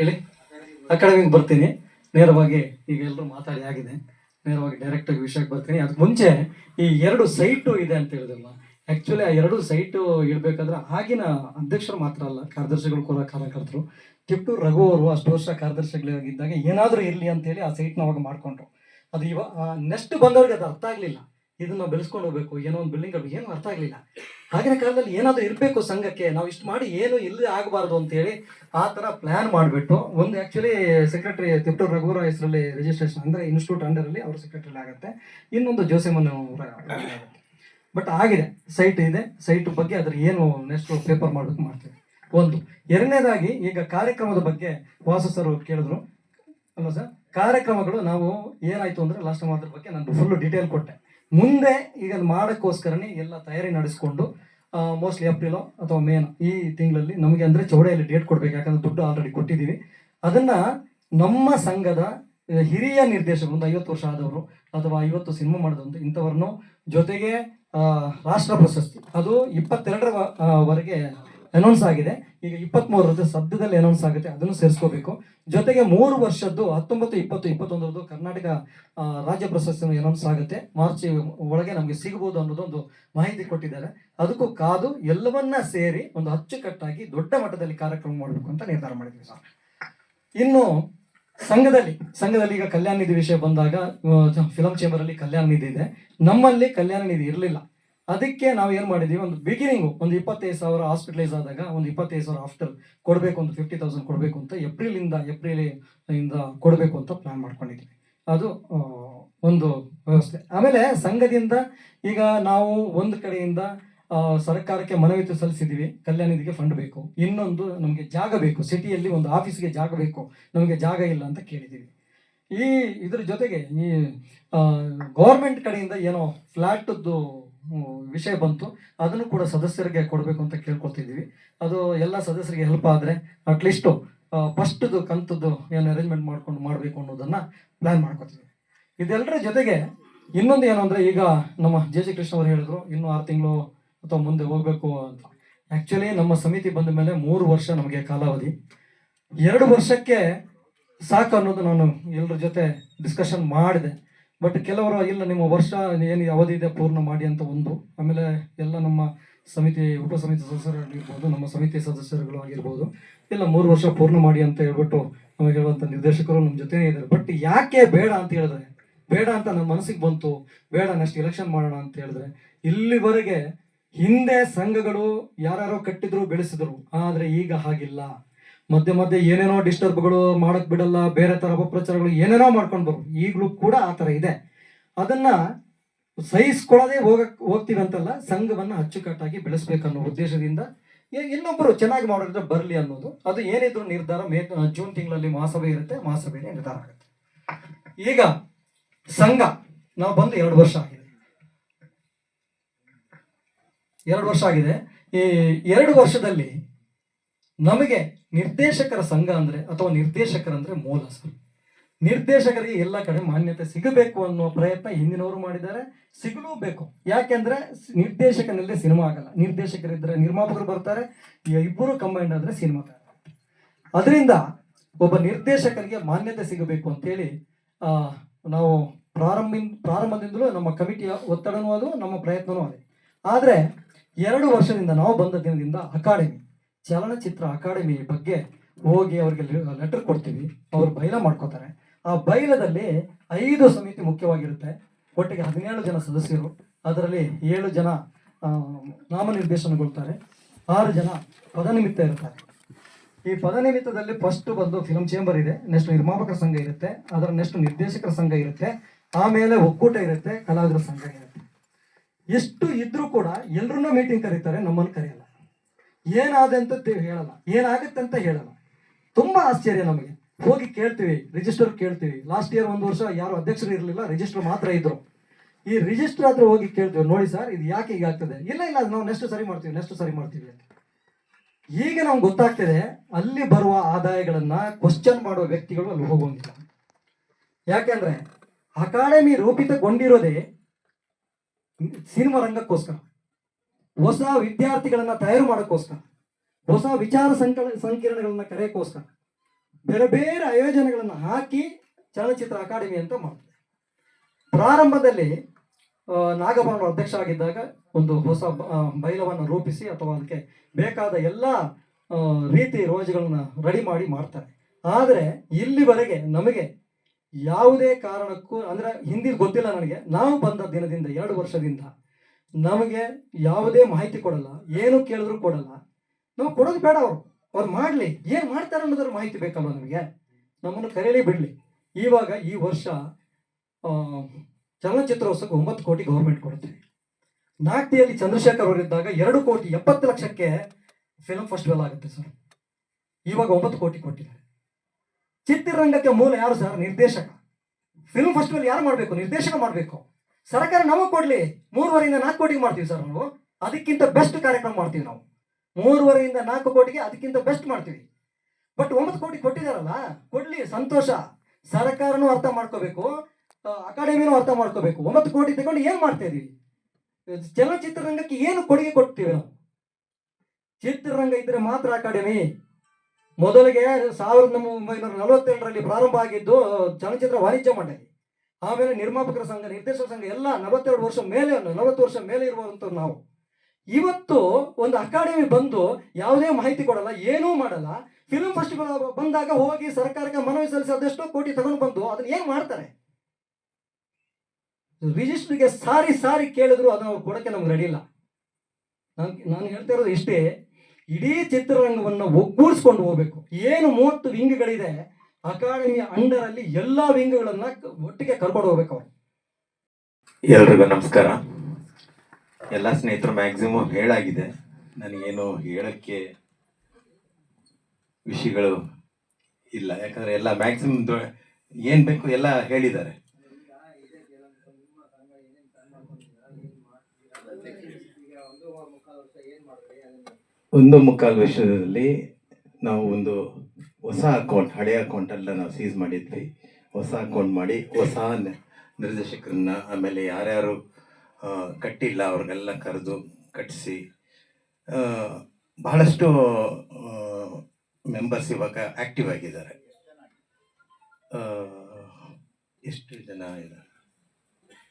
ಹೇಳಿ? ಅಕಾಡೆಮಿಗೆ ಬರ್ತೀನಿ. ನೇರವಾಗಿ ಈಗ ಎಲ್ಲರೂ ಮಾತಾಡಿ ಆಗಿದೆ. ನೇರವಾಗಿ ಡೈರೆಕ್ಟ್ ಆಗಿ ವಿಷಯಕ್ಕೆ ಬರ್ತೀನಿ. ಅದಕ್ಕೆ ಮುಂಚೆ ಈ ಎರಡು ಸೈಟು ಇದೆ ಅಂತ ಹೇಳಿದಲ್ಲ ಆ್ಯಕ್ಚುಲಿ ಆ ಎರಡು ಸೈಟು ಇಡಬೇಕಾದ್ರೆ ಆಗಿನ ಅಧ್ಯಕ್ಷರು ಮಾತ್ರ ಅಲ್ಲ, ಕಾರ್ಯದರ್ಶಿಗಳು ಕೂಡ ಕಾರ್ಯಕರ್ತರು. ಟಿಪ್ಪು ರಘು ಅವರು ಅಷ್ಟು ವರ್ಷ ಕಾರ್ಯದರ್ಶಿಗಳಾಗಿದ್ದಾಗ ಏನಾದರೂ ಇರಲಿ ಅಂತೇಳಿ ಆ ಸೈಟ್ನ ಅವಾಗ ಮಾಡಿಕೊಂಡ್ರು. ಅದು ಇವಾಗ ನೆಕ್ಸ್ಟ್ ಬಂದವ್ರಿಗೆ ಅದು ಅರ್ಥ ಆಗಲಿಲ್ಲ. ಇದನ್ನ ಬೆಳೆಸ್ಕೊಂಡು ಹೋಗ್ಬೇಕು, ಏನೋ ಒಂದು ಬಿಲ್ಡಿಂಗ್ ಏನು ಅರ್ಥ ಆಗಲಿಲ್ಲ. ಆಗಿನ ಕಾಲದಲ್ಲಿ ಏನಾದರೂ ಇರಬೇಕು ಸಂಘಕ್ಕೆ, ನಾವು ಇಷ್ಟು ಮಾಡಿ ಏನು ಇಲ್ಲಿ ಆಗಬಾರ್ದು ಅಂತೇಳಿ ಆ ಥರ ಪ್ಲ್ಯಾನ್ ಮಾಡಿಬಿಟ್ಟು, ಒಂದು ಆ್ಯಕ್ಚುಲಿ ಸೆಕ್ರೆಟರಿ ತಿಪ್ಟೂರು ರಘುವರ ಹೆಸರಲ್ಲಿ ರಿಜಿಸ್ಟ್ರೇಷನ್ ಅಂದರೆ ಇನ್ಸ್ಟಿಟ್ಯೂಟ್ ಅಂಡರಲ್ಲಿ ಅವ್ರ ಸೆಕ್ರೆಟರಿ ಆಗುತ್ತೆ. ಇನ್ನೊಂದು ಜೋಸೆಮನ್ ಬಟ್ ಆಗಿದೆ ಸೈಟ್ ಇದೆ. ಸೈಟ್ ಬಗ್ಗೆ ಅದ್ರ ಏನು ನೆಕ್ಸ್ಟ್ ಪೇಪರ್ ಮಾಡಬೇಕು ಮಾಡ್ತೀವಿ. ಒಂದು, ಎರಡನೇದಾಗಿ ಈಗ ಕಾರ್ಯಕ್ರಮದ ಬಗ್ಗೆ ವಾಸು ಸರ್ ಕೇಳಿದ್ರು. ಅಲ್ವಾ ಸರ್ ಕಾರ್ಯಕ್ರಮಗಳು ನಾವು ಏನಾಯ್ತು ಅಂದ್ರೆ ಲಾಸ್ಟ್ ಅದ್ರ ಬಗ್ಗೆ ನಾನು ಫುಲ್ ಡೀಟೇಲ್ ಕೊಟ್ಟೆ. ಮುಂದೆ ಈಗ ಮಾಡೋಕ್ಕೋಸ್ಕರನೇ ಎಲ್ಲ ತಯಾರಿ ನಡೆಸ್ಕೊಂಡು ಮೋಸ್ಟ್ಲಿ ಏಪ್ರಿಲೋ ಅಥವಾ ಮೇನ್ ಈ ತಿಂಗಳಲ್ಲಿ ನಮಗೆ ಅಂದ್ರೆ ಚೌಡೆಯಲ್ಲಿ ಡೇಟ್ ಕೊಡಬೇಕು, ಯಾಕಂದ್ರೆ ದುಡ್ಡು ಆಲ್ರೆಡಿ ಕೊಟ್ಟಿದ್ದೀವಿ. ಅದನ್ನ ನಮ್ಮ ಸಂಘದ ಹಿರಿಯ ನಿರ್ದೇಶಕರು ಒಂದು ಐವತ್ತು ವರ್ಷ ಆದವರು ಅಥವಾ ಐವತ್ತು ಸಿನಿಮಾ ಮಾಡಿದಂತ ಇಂಥವ್ರನ್ನು ಜೊತೆಗೆ ರಾಷ್ಟ್ರ ಪ್ರಶಸ್ತಿ. ಅದು ಇಪ್ಪತ್ತೆರಡರ ವರೆಗೆ ಅನೌನ್ಸ್ ಆಗಿದೆ. ಈಗ ಇಪ್ಪತ್ಮೂರರದ್ದು ಸದ್ಯದಲ್ಲಿ ಅನೌನ್ಸ್ ಆಗುತ್ತೆ. ಅದನ್ನು ಸೇರಿಸ್ಕೋಬೇಕು. ಜೊತೆಗೆ ಮೂರು ವರ್ಷದ್ದು, ಹತ್ತೊಂಬತ್ತು, ಇಪ್ಪತ್ತು, ಇಪ್ಪತ್ತೊಂದರದ್ದು ಕರ್ನಾಟಕ ರಾಜ್ಯ ಪ್ರಶಸ್ತಿ ಅನೌನ್ಸ್ ಆಗುತ್ತೆ. ಮಾರ್ಚ್ ಒಳಗೆ ನಮಗೆ ಸಿಗಬಹುದು ಅನ್ನೋದೊಂದು ಮಾಹಿತಿ ಕೊಟ್ಟಿದ್ದಾರೆ. ಅದಕ್ಕೂ ಕಾದು ಎಲ್ಲವನ್ನ ಸೇರಿ ಒಂದು ಅಚ್ಚುಕಟ್ಟಾಗಿ ದೊಡ್ಡ ಮಟ್ಟದಲ್ಲಿ ಕಾರ್ಯಕ್ರಮ ಮಾಡಬೇಕು ಅಂತ ನಿರ್ಧಾರ ಮಾಡಿದ್ವಿ ಸರ್. ಇನ್ನು ಸಂಘದಲ್ಲಿ ಸಂಘದಲ್ಲಿ ಈಗ ಕಲ್ಯಾಣ ನಿಧಿ ವಿಷಯ ಬಂದಾಗ ಫಿಲಂ ಚೇಂಬರ್ ಅಲ್ಲಿ ಕಲ್ಯಾಣ ನಿಧಿ ಇದೆ. ನಮ್ಮಲ್ಲಿ ಕಲ್ಯಾಣ ನಿಧಿ ಇರಲಿಲ್ಲ. ಅದಕ್ಕೆ ನಾವು ಏನು ಮಾಡಿದ್ದೀವಿ ಒಂದು ಬಿಗಿನಿಂಗು ಒಂದು ಇಪ್ಪತ್ತೈದು ಸಾವಿರ ಹಾಸ್ಪಿಟಲೈಸ್ ಆದಾಗ, ಒಂದು ಇಪ್ಪತ್ತೈದು ಸಾವಿರ ಆಫ್ಟರ್ ಕೊಡಬೇಕು ಒಂದು ಫಿಫ್ಟಿ ತೌಸಂಡ್ ಕೊಡಬೇಕು ಅಂತ ಏಪ್ರಿಲ್ ಇಂದ ಏಪ್ರಿಲ್ ಇಂದ ಕೊಡಬೇಕು ಅಂತ ಪ್ಲಾನ್ ಮಾಡ್ಕೊಂಡಿದ್ವಿ. ಅದು ಒಂದು ವ್ಯವಸ್ಥೆ. ಆಮೇಲೆ ಸಂಘದಿಂದ ಈಗ ನಾವು ಒಂದು ಕಡೆಯಿಂದ ಸರ್ಕಾರಕ್ಕೆ ಮನವಿ ಸಲ್ಲಿಸಿದ್ದೀವಿ. ಕಲ್ಯಾಣ ನಿಧಿಗೆ ಫಂಡ್ ಬೇಕು. ಇನ್ನೊಂದು ನಮಗೆ ಜಾಗ ಬೇಕು. ಸಿಟಿಯಲ್ಲಿ ಒಂದು ಆಫೀಸ್ಗೆ ಜಾಗ ಬೇಕು. ನಮಗೆ ಜಾಗ ಇಲ್ಲ ಅಂತ ಕೇಳಿದ್ದೀವಿ. ಈ ಇದ್ರ ಜೊತೆಗೆ ಈ ಗೌರ್ಮೆಂಟ್ ಕಡೆಯಿಂದ ಏನೋ ಫ್ಲ್ಯಾಟದ್ದು ವಿಷಯ ಬಂತು. ಅದನ್ನು ಕೂಡ ಸದಸ್ಯರಿಗೆ ಕೊಡಬೇಕು ಅಂತ ಕೇಳ್ಕೊತಿದ್ದೀವಿ ಅದು ಎಲ್ಲ ಸದಸ್ಯರಿಗೆ ಹೆಲ್ಪ್ ಆದರೆ ಅಟ್ಲೀಸ್ಟು ಫಸ್ಟ್ದು ಕಂತದ್ದು ಏನು ಅರೇಂಜ್ಮೆಂಟ್ ಮಾಡ್ಕೊಂಡು ಮಾಡಬೇಕು ಅನ್ನೋದನ್ನ ಪ್ಲ್ಯಾನ್ ಮಾಡ್ಕೊತೀವಿ ಇದೆಲ್ಲರ ಜೊತೆಗೆ ಇನ್ನೊಂದು ಏನು ಅಂದರೆ ಈಗ ನಮ್ಮ ಜೆ ಜಿ ಕೃಷ್ಣ ಅವರು ಹೇಳಿದ್ರು, ಇನ್ನೂ ಆರು ತಿಂಗಳು ಅಥವಾ ಮುಂದೆ ಹೋಗ್ಬೇಕು ಅಂತ. ಆ್ಯಕ್ಚುಲಿ ನಮ್ಮ ಸಮಿತಿ ಬಂದ ಮೇಲೆ ಮೂರು ವರ್ಷ ನಮಗೆ ಕಾಲಾವಧಿ. ಎರಡು ವರ್ಷಕ್ಕೆ ಸಾಕು ಅನ್ನೋದು ನಾನು ಎಲ್ಲರ ಜೊತೆ ಡಿಸ್ಕಷನ್ ಮಾಡಿದೆ. ಬಟ್ ಕೆಲವರು, ಇಲ್ಲ, ನಿಮ್ಮ ವರ್ಷ ಏನು ಅವಧಿ ಇದೆ, ಪೂರ್ಣ ಮಾಡಿ ಅಂತ ಒಂದು. ಆಮೇಲೆ ಎಲ್ಲ ನಮ್ಮ ಸಮಿತಿ, ಉಪ ಸಮಿತಿ ಸದಸ್ಯರಾಗಿರ್ಬೋದು, ನಮ್ಮ ಸಮಿತಿ ಸದಸ್ಯರುಗಳು ಆಗಿರ್ಬೋದು. ಇಲ್ಲ, ಮೂರು ವರ್ಷ ಪೂರ್ಣ ಮಾಡಿ ಅಂತ ಹೇಳ್ಬಿಟ್ಟು ನಮಗೆ ಹೇಳುವಂಥ ನಿರ್ದೇಶಕರು ನಮ್ಮ ಜೊತೆನೇ ಇದ್ದಾರೆ. ಬಟ್ ಯಾಕೆ ಬೇಡ ಅಂತ ಹೇಳಿದ್ರೆ, ಬೇಡ ಅಂತ ನನ್ನ ಮನಸ್ಸಿಗೆ ಬಂತು, ಬೇಡ ನೆಕ್ಸ್ಟ್ ಎಲೆಕ್ಷನ್ ಮಾಡೋಣ ಅಂತ ಹೇಳಿದ್ರೆ, ಇಲ್ಲಿವರೆಗೆ ಹಿಂದೆ ಸಂಘಗಳು ಯಾರ್ಯಾರೋ ಕಟ್ಟಿದ್ರು, ಬೆಳೆಸಿದ್ರು. ಆದರೆ ಈಗ ಹಾಗಿಲ್ಲ. ಮಧ್ಯೆ ಮಧ್ಯೆ ಏನೇನೋ ಡಿಸ್ಟರ್ಬ್ಗಳು ಮಾಡಕ್ ಬಿಡಲ್ಲ, ಬೇರೆ ತರ ಅಪಪ್ರಚಾರಗಳು ಏನೇನೋ ಮಾಡ್ಕೊಂಡು ಬರು ಈಗಲೂ ಕೂಡ ಆ ತರ ಇದೆ. ಅದನ್ನ ಸಹಿಸ್ಕೊಳ್ಳದೆ ಹೋಗಕ್ ಹೋಗ್ತೀವಿ ಅಂತಲ್ಲ ಸಂಘವನ್ನ ಅಚ್ಚುಕಟ್ಟಾಗಿ ಬೆಳೆಸ್ಬೇಕನ್ನೋ ಉದ್ದೇಶದಿಂದ ಇನ್ನೊಬ್ಬರು ಚೆನ್ನಾಗಿ ಮಾಡೋದ್ರೆ ಬರಲಿ ಅನ್ನೋದು. ಅದು ಏನಿದ್ರು ನಿರ್ಧಾರ ಮೇ, ಜೂನ್ ತಿಂಗಳಲ್ಲಿ ಮಹಾಸಭೆ ಇರುತ್ತೆ ಮಹಾಸಭೆಯೇ ನಿರ್ಧಾರ ಆಗುತ್ತೆ. ಈಗ ಸಂಘ, ನಾವು ಬಂದು ಎರಡು ವರ್ಷ ಆಗಿದೆ. ಎರಡು ವರ್ಷ ಆಗಿದೆ. ಈ ಎರಡು ವರ್ಷದಲ್ಲಿ ನಮಗೆ ನಿರ್ದೇಶಕರ ಸಂಘ ಅಂದ್ರೆ ಅಥವಾ ನಿರ್ದೇಶಕರಂದ್ರೆ ಮೂಲ ಸರ್. ನಿರ್ದೇಶಕರಿಗೆ ಎಲ್ಲ ಕಡೆ ಮಾನ್ಯತೆ ಸಿಗಬೇಕು ಅನ್ನೋ ಪ್ರಯತ್ನ ಹಿಂದಿನವರು ಮಾಡಿದ್ದಾರೆ. ಸಿಗಲೂಬೇಕು ಯಾಕೆಂದ್ರೆ ನಿರ್ದೇಶಕನಲ್ಲೇ ಸಿನಿಮಾ ಆಗಲ್ಲ. ನಿರ್ದೇಶಕರಿದ್ರೆ ನಿರ್ಮಾಪಕರು ಬರ್ತಾರೆ. ಇಬ್ಬರು ಕಂಬೈಂಡ್ ಆದ್ರೆ ಸಿನಿಮಾ ಅದರಿಂದ ಒಬ್ಬ ನಿರ್ದೇಶಕರಿಗೆ ಮಾನ್ಯತೆ ಸಿಗಬೇಕು ಅಂತೇಳಿ ನಾವು ಪ್ರಾರಂಭ ಪ್ರಾರಂಭದಿಂದಲೂ ನಮ್ಮ ಕಮಿಟಿಯ ಒತ್ತಡನೂ ಅದು, ನಮ್ಮ ಪ್ರಯತ್ನವೂ ಅದೇ. ಆದರೆ ಎರಡು ವರ್ಷದಿಂದ ನಾವು ಬಂದ ದಿನದಿಂದ ಅಕಾಡೆಮಿ ಚಲನಚಿತ್ರ ಅಕಾಡೆಮಿ ಬಗ್ಗೆ ಹೋಗಿ ಅವರಿಗೆ ಲೆಟರ್ ಕೊಡ್ತೀವಿ. ಅವರು ಬೈಲ ಮಾಡ್ಕೋತಾರೆ. ಆ ಬೈಲದಲ್ಲಿ ಐದು ಸಮಿತಿ ಮುಖ್ಯವಾಗಿರುತ್ತೆ. ಒಟ್ಟಿಗೆ ಹದಿನೇಳು ಜನ ಸದಸ್ಯರು, ಅದರಲ್ಲಿ ಏಳು ಜನ ನಾಮನಿರ್ದೇಶನಗೊಳ್ತಾರೆ. ಆರು ಜನ ಪದನಿಮಿತ್ತ ಇರ್ತಾರೆ. ಈ ಪದನಿಮಿತ್ತದಲ್ಲಿ ಫಸ್ಟ್ ಬಂದು ಫಿಲಂ ಚೇಂಬರ್ ಇದೆ. ನೆಕ್ಸ್ಟ್ ನಿರ್ಮಾಪಕರ ಸಂಘ ಇರುತ್ತೆ. ಅದರ ನೆಕ್ಸ್ಟ್ ನಿರ್ದೇಶಕರ ಸಂಘ ಇರುತ್ತೆ. ಆಮೇಲೆ ಒಕ್ಕೂಟ ಇರುತ್ತೆ. ಕಲಾವಿದರ ಸಂಘ ಇರುತ್ತೆ. ಎಷ್ಟು ಇದ್ರೂ ಕೂಡ ಎಲ್ರನ್ನೂ ಮೀಟಿಂಗ್ ಕರೀತಾರೆ, ನಮ್ಮನ್ನು ಕರೆಯಲ್ಲ. ಏನಾದೆ ಅಂತ ತಿ- ಹೇಳಲ್ಲ. ಏನಾಗುತ್ತೆ ಅಂತ ಹೇಳಲ್ಲ. ತುಂಬಾ ಆಶ್ಚರ್ಯ ನಮಗೆ. ಹೋಗಿ ಕೇಳ್ತೀವಿ ರಿಜಿಸ್ಟರ್ ಕೇಳ್ತೀವಿ. ಲಾಸ್ಟ್ ಇಯರ್ ಒಂದು ವರ್ಷ ಯಾರು ಅಧ್ಯಕ್ಷರು ಇರಲಿಲ್ಲ ರಿಜಿಸ್ಟರ್ ಮಾತ್ರ ಇದ್ರು. ಈ ರಿಜಿಸ್ಟರ್ ಹತ್ರ ಹೋಗಿ ಕೇಳ್ತೀವಿ, ನೋಡಿ ಸರ್ ಇದು ಯಾಕೆ ಈಗ ಆಗ್ತದೆ? ಇಲ್ಲ ಇಲ್ಲ, ನಾವು ನೆಕ್ಸ್ಟ್ ಸರಿ ಮಾಡ್ತೀವಿ ನೆಕ್ಸ್ಟ್ ಸರಿ ಮಾಡ್ತೀವಿ ಅಂತ. ಈಗ ನಮ್ಗೆ ಗೊತ್ತಾಗ್ತಿದೆ, ಅಲ್ಲಿ ಬರುವ ಆದಾಯಗಳನ್ನ ಕ್ವಶನ್ ಮಾಡುವ ವ್ಯಕ್ತಿಗಳು ಅಲ್ಲಿ ಹೋಗುವಂಗಿಲ್ಲ ಯಾಕೆಂದ್ರೆ ಅಕಾಡೆಮಿ ರೂಪಿತಗೊಂಡಿರೋದೇ ಸಿನಿಮಾ ರಂಗಕ್ಕೋಸ್ಕರ. ಹೊಸ ವಿದ್ಯಾರ್ಥಿಗಳನ್ನ ತಯಾರು ಮಾಡೋಕ್ಕೋಸ್ಕರ, ಹೊಸ ವಿಚಾರ ಸಂಕಲ, ಸಂಕಿರಣಗಳನ್ನ ಕರೆಯೋಕ್ಕೋಸ್ಕರ, ಬೇರೆ ಬೇರೆ ಆಯೋಜನೆಗಳನ್ನು ಹಾಕಿ ಚಲನಚಿತ್ರ ಅಕಾಡೆಮಿ ಅಂತ ಮಾಡ್ತಾರೆ. ಪ್ರಾರಂಭದಲ್ಲಿ ನಾಗಭರಣ ಅಧ್ಯಕ್ಷ ಆಗಿದ್ದಾಗ ಒಂದು ಹೊಸ ಬೈಲವನ್ನು ರೂಪಿಸಿ ಅಥವಾ ಅದಕ್ಕೆ ಬೇಕಾದ ಎಲ್ಲ ರೀತಿ ರೋಜುಗಳನ್ನ ರೆಡಿ ಮಾಡಿ ಮಾಡ್ತಾರೆ. ಆದರೆ ಇಲ್ಲಿವರೆಗೆ ನಮಗೆ ಯಾವುದೇ ಕಾರಣಕ್ಕೂ, ಅಂದ್ರೆ ಹಿಂದಿ ಗೊತ್ತಿಲ್ಲ ನನಗೆ, ನಾವು ಬಂದ ದಿನದಿಂದ ಎರಡು ವರ್ಷದಿಂದ ನಮಗೆ ಯಾವುದೇ ಮಾಹಿತಿ ಕೊಡಲ್ಲ, ಏನು ಕೇಳಿದ್ರು ಕೊಡಲ್ಲ. ನಾವು ಕೊಡೋದು ಬೇಡ ಅವರು. ಅವ್ರು ಮಾಡಲಿ. ಏನು ಮಾಡ್ತಾರೆ ಅನ್ನೋದ್ರ ಮಾಹಿತಿ ಬೇಕಲ್ಲ ನಮಗೆ? ನಮ್ಮನ್ನು ಕರೆಯಲಿ ಬಿಡಲಿ. ಇವಾಗ ಈ ವರ್ಷ ಚಲನಚಿತ್ರೋತ್ಸವಕ್ಕೆ ಒಂಬತ್ತು ಕೋಟಿ ಗೌರ್ಮೆಂಟ್ ಕೊಡುತ್ತೆ. ನಾಗ್ತಿಯಲ್ಲಿ ಚಂದ್ರಶೇಖರ್ ಅವರಿದ್ದಾಗ ಎರಡು ಕೋಟಿ ಎಪ್ಪತ್ತು ಲಕ್ಷಕ್ಕೆ ಫಿಲ್ಮ್ ಫೆಸ್ಟಿವಲ್ ಆಗುತ್ತೆ ಸರ್ ಇವಾಗ ಒಂಬತ್ತು ಕೋಟಿ ಕೊಟ್ಟಿದ್ದಾರೆ. ಚಿತ್ರರಂಗಕ್ಕೆ ಮೂಲ ಯಾರು ಸರ್ ನಿರ್ದೇಶಕ. ಫಿಲ್ಮ್ ಫೆಸ್ಟಿವಲ್ ಯಾರು ಮಾಡಬೇಕು? ನಿರ್ದೇಶಕ ಮಾಡಬೇಕು. ಸರ್ಕಾರ ನಮಗೆ ಕೊಡ್ಲಿ. ಮೂರುವರೆಯಿಂದ ನಾಲ್ಕು ಕೋಟಿಗೆ ಮಾಡ್ತೀವಿ ಸರ್ ನಾವು. ಅದಕ್ಕಿಂತ ಬೆಸ್ಟ್ ಕಾರ್ಯಕ್ರಮ ಮಾಡ್ತೀವಿ ನಾವು. ಮೂರುವರೆಯಿಂದ ನಾಲ್ಕು ಕೋಟಿಗೆ ಅದಕ್ಕಿಂತ ಬೆಸ್ಟ್ ಮಾಡ್ತೀವಿ. ಬಟ್ ಒಂಬತ್ತು ಕೋಟಿ ಕೊಟ್ಟಿದಾರಲ್ಲ, ಕೊಡ್ಲಿ, ಸಂತೋಷ. ಸರ್ಕಾರನು ಅರ್ಥ ಮಾಡ್ಕೋಬೇಕು. ಅಕಾಡೆಮಿನೂ ಅರ್ಥ ಮಾಡ್ಕೋಬೇಕು. ಒಂಬತ್ತು ಕೋಟಿ ತಗೊಂಡು ಏನ್ ಮಾಡ್ತಾ ಇದೀವಿ? ಚಲನಚಿತ್ರರಂಗಕ್ಕೆ ಏನು ಕೊಡುಗೆ ಕೊಡ್ತೀವಿ ನಾವು? ಚಿತ್ರರಂಗ ಇದ್ರೆ ಮಾತ್ರ ಅಕಾಡೆಮಿ. ಮೊದಲಿಗೆ ಸಾವಿರದ ಒಂಬೈನೂರ ನಲವತ್ತೇಳರಲ್ಲಿ ಪ್ರಾರಂಭ ಆಗಿದ್ದು ಚಲನಚಿತ್ರ ವಾಣಿಜ್ಯ ಮಂಡಳಿ. ಆಮೇಲೆ ನಿರ್ಮಾಪಕರ ಸಂಘ, ನಿರ್ದೇಶಕ ಸಂಘ ಎಲ್ಲ ನಲವತ್ತೆರಡು ವರ್ಷ ಮೇಲೆ, ನಲವತ್ತು ವರ್ಷ ಮೇಲೆ ಇರುವಂಥವ್ರು ನಾವು. ಇವತ್ತು ಒಂದು ಅಕಾಡೆಮಿ ಬಂದು ಯಾವುದೇ ಮಾಹಿತಿ ಕೊಡಲ್ಲ, ಏನೂ ಮಾಡಲ್ಲ. ಫಿಲ್ಮ್ ಫೆಸ್ಟಿವಲ್ ಬಂದಾಗ ಹೋಗಿ ಸರ್ಕಾರಕ್ಕೆ ಮನವಿ ಸಲ್ಲಿಸಿ ಅದೆಷ್ಟೋ ಕೋಟಿ ತಗೊಂಡು ಬಂದು ಅದನ್ನ ಏನು ಮಾಡ್ತಾರೆ? ರಿಜಿಸ್ಟ್ರಿಗೆ ಸಾರಿ ಸಾರಿ ಕೇಳಿದ್ರು ಅದನ್ನ ಕೊಡಕ್ಕೆ ನಮ್ಗೆ ರೆಡಿ ಇಲ್ಲ. ನಾನು ನಾನು ಹೇಳ್ತಾ ಇರೋದು ಇಷ್ಟೇ, ಇಡೀ ಚಿತ್ರರಂಗವನ್ನು ಒಗ್ಗೂಡಿಸ್ಕೊಂಡು ಹೋಗ್ಬೇಕು. ಏನು ಮೂವತ್ತು ವಿಂಗ್ಗಳಿದೆ ಅಕಾಡೆಮಿಯ ಅಂಡರ್ ಅಲ್ಲಿ ಎಲ್ಲಾ ವಿಂಗ್ಗಳನ್ನ ಒಟ್ಟಿಗೆ ಕರ್ಕೊಂಡು ಹೋಗ್ಬೇಕು ಅವನು ಎಲ್ರಿಗೂ ನಮಸ್ಕಾರ. ಎಲ್ಲ ಸ್ನೇಹಿತರು ಮ್ಯಾಕ್ಸಿಮಮ್ ಹೇಳಾಗಿದೆ. ನನಗೇನು ಹೇಳಕ್ಕೆ ವಿಷಯಗಳು ಇಲ್ಲ. ಯಾಕಂದ್ರೆ ಎಲ್ಲ ಮ್ಯಾಕ್ಸಿಮಮ್ ಏನ್ ಬೇಕು ಎಲ್ಲ ಹೇಳಿದ್ದಾರೆ. ಒಂದು ಮುಕ್ಕಾಲು ವರ್ಷದಲ್ಲಿ ನಾವು ಒಂದು ಹೊಸ ಅಕೌಂಟ್ ಹಳೆಯ ಅಕೌಂಟ್ ಎಲ್ಲ ನಾವು ಸೀಸ್ ಮಾಡಿದ್ವಿ. ಹೊಸ ಅಕೌಂಟ್ ಮಾಡಿ, ಹೊಸ ನಿರ್ದೇಶಕರನ್ನ, ಆಮೇಲೆ ಯಾರ್ಯಾರು ಕಟ್ಟಿಲ್ಲ ಅವ್ರಿಗೆಲ್ಲ ಕರೆದು ಕಟ್ಟಿಸಿ ಬಹಳಷ್ಟು ಮೆಂಬರ್ಸ್ ಇವಾಗ ಆಕ್ಟಿವ್ ಆಗಿದ್ದಾರೆ. ಎಷ್ಟು ಜನ ಇದ್ದಾರೆ?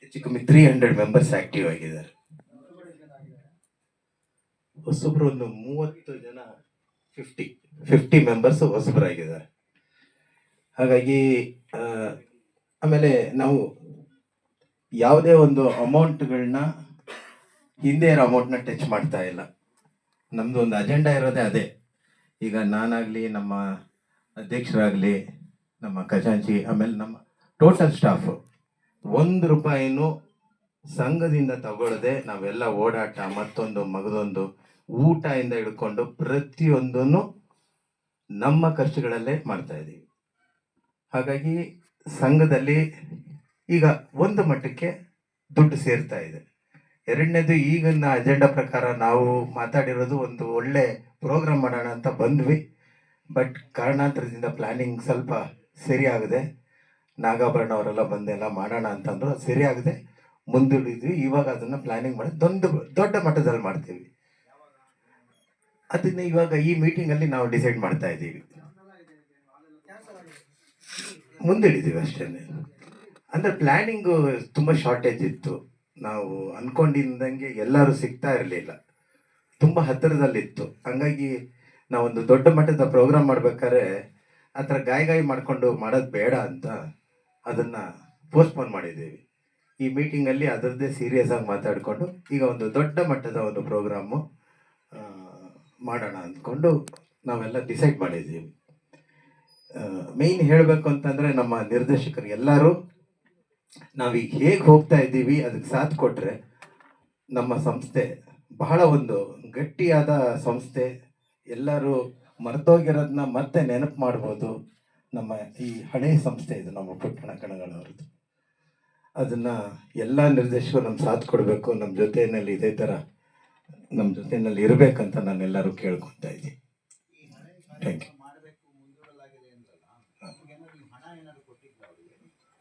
ಹೆಚ್ಚು ಕಮ್ಮಿ ತ್ರೀ ಹಂಡ್ರೆಡ್ ಮೆಂಬರ್ಸ್ ಆಕ್ಟಿವ್ ಆಗಿದ್ದಾರೆ. ಹೊಸಬ್ರು ಒಂದು ಮೂವತ್ತು ಜನ ಫಿಫ್ಟಿ ಫಿಫ್ಟಿ ಮೆಂಬರ್ಸ್ ಹೊಸಬರಾಗಿದ್ದಾರೆ ಹಾಗಾಗಿ ಆಮೇಲೆ ನಾವು ಯಾವುದೇ ಒಂದು ಅಮೌಂಟ್ಗಳನ್ನ ಹಿಂದೆ ಇರೋ ಅಮೌಂಟ್ನ ಟಚ್ ಮಾಡ್ತಾ ಇಲ್ಲ. ನಮ್ಮದು ಒಂದು ಅಜೆಂಡಾ ಇರೋದೇ ಅದೇ. ಈಗ ನಾನಾಗಲಿ, ನಮ್ಮ ಅಧ್ಯಕ್ಷರಾಗಲಿ, ನಮ್ಮ ಖಜಾಂಚಿ, ಆಮೇಲೆ ನಮ್ಮ ಟೋಟಲ್ ಸ್ಟಾಫ್ ಒಂದು ರೂಪಾಯಿನೂ ಸಂಘದಿಂದ ತಗೊಳ್ಳದೆ ನಾವೆಲ್ಲ ಓಡಾಟ ಮತ್ತೊಂದು ಮಗದೊಂದು ಊಟದಿಂದ ಹಿಡ್ಕೊಂಡು ಪ್ರತಿಯೊಂದನ್ನು ನಮ್ಮ ಖರ್ಚುಗಳಲ್ಲೇ ಮಾಡ್ತಾ ಇದ್ದೀವಿ. ಹಾಗಾಗಿ ಸಂಘದಲ್ಲಿ ಈಗ ಒಂದು ಮಟ್ಟಕ್ಕೆ ದುಡ್ಡು ಸೇರ್ತಾ ಇದೆ. ಎರಡನೇದು ಈಗಿನ ಅಜೆಂಡಾ ಪ್ರಕಾರ ನಾವು ಮಾತಾಡಿರೋದು ಒಂದು ಒಳ್ಳೆ ಪ್ರೋಗ್ರಾಮ್ ಮಾಡೋಣ ಅಂತ ಬಂದ್ವಿ. ಬಟ್ ಕಾರಣಾಂತರದಿಂದ ಪ್ಲಾನಿಂಗ್ ಸ್ವಲ್ಪ ಸರಿಯಾಗದೆ. ನಾಗಾಭರಣ ಅವರೆಲ್ಲ ಬಂದೆಲ್ಲ ಮಾಡೋಣ ಅಂತಂದ್ರು ಸರಿಯಾಗದೆ. ಮುಂದೂಡಿದ್ವಿ ಇವಾಗ ಅದನ್ನು ಪ್ಲಾನಿಂಗ್ ಮಾಡಿ ದೊಡ್ಡ ದೊಡ್ಡ ಮಟ್ಟದಲ್ಲಿ ಮಾಡ್ತೀವಿ. ಅದನ್ನ ಇವಾಗ ಈ ಮೀಟಿಂಗ್ ಅಲ್ಲಿ ನಾವು ಡಿಸೈಡ್ ಮಾಡ್ತಾ ಇದ್ದೀವಿ. ಮುಂದಿಡಿದೀವಿ ಅಷ್ಟೇ ಅಂದ್ರೆ ಪ್ಲಾನಿಂಗ್ ತುಂಬಾ ಶಾರ್ಟೇಜ್ ಇತ್ತು. ನಾವು ಅನ್ಕೊಂಡಿದ್ದಂಗೆ ಎಲ್ಲರೂ ಸಿಗ್ತಾ ಇರಲಿಲ್ಲ. ತುಂಬಾ ಹತ್ತಿರದಲ್ಲಿತ್ತು. ಹಂಗಾಗಿ ನಾವೊಂದು ದೊಡ್ಡ ಮಟ್ಟದ ಪ್ರೋಗ್ರಾಮ್ ಮಾಡ್ಬೇಕಾದ್ರೆ ಆ ಥರ ಗಾಯ ಗಾಯಿ ಮಾಡ್ಕೊಂಡು ಮಾಡೋದು ಬೇಡ ಅಂತ ಅದನ್ನ ಪೋಸ್ಟ್ಪೋನ್ ಮಾಡಿದ್ದೀವಿ. ಈ ಮೀಟಿಂಗಲ್ಲಿ ಅದರದ್ದೇ ಸೀರಿಯಸ್ ಆಗಿ ಮಾತಾಡಿಕೊಂಡು ಈಗ ಒಂದು ದೊಡ್ಡ ಮಟ್ಟದ ಒಂದು ಪ್ರೋಗ್ರಾಮು ಮಾಡೋಣ ಅಂದ್ಕೊಂಡು ನಾವೆಲ್ಲ ಡಿಸೈಡ್ ಮಾಡಿದ್ದೀವಿ. ಮೇಯ್ನ್ ಹೇಳಬೇಕು ಅಂತಂದರೆ ನಮ್ಮ ನಿರ್ದೇಶಕರು ಎಲ್ಲರೂ ನಾವೀಗ ಹೇಗೆ ಹೋಗ್ತಾ ಇದ್ದೀವಿ ಅದಕ್ಕೆ ಸಾಥ್ ಕೊಟ್ಟರೆ ನಮ್ಮ ಸಂಸ್ಥೆ ಬಹಳ ಒಂದು ಗಟ್ಟಿಯಾದ ಸಂಸ್ಥೆ. ಎಲ್ಲರೂ ಮರೆತೋಗಿರೋದನ್ನ ಮತ್ತೆ ನೆನಪು ಮಾಡ್ಬೋದು. ನಮ್ಮ ಈ ಹಳೆಯ ಸಂಸ್ಥೆ ಇದು ನಮ್ಮ ಪುಟ್ಟಣ ಕಣಗಳವ್ರದ್ದು. ಅದನ್ನು ಎಲ್ಲ ನಿರ್ದೇಶಕರು ನಮ್ಮ ಸಾಥ್ ಕೊಡಬೇಕು. ನಮ್ಮ ಜೊತೆಯಲ್ಲಿ ಇದೇ ಥರ ನಮ್ಮ ಜೊತೆಯಲ್ಲಿ ಇರಬೇಕಂತ ನಾನೆಲ್ಲರೂ ಕೇಳ್ಕೊತಾ ಇದ್ದೀನಿ. ಥ್ಯಾಂಕ್ ಯು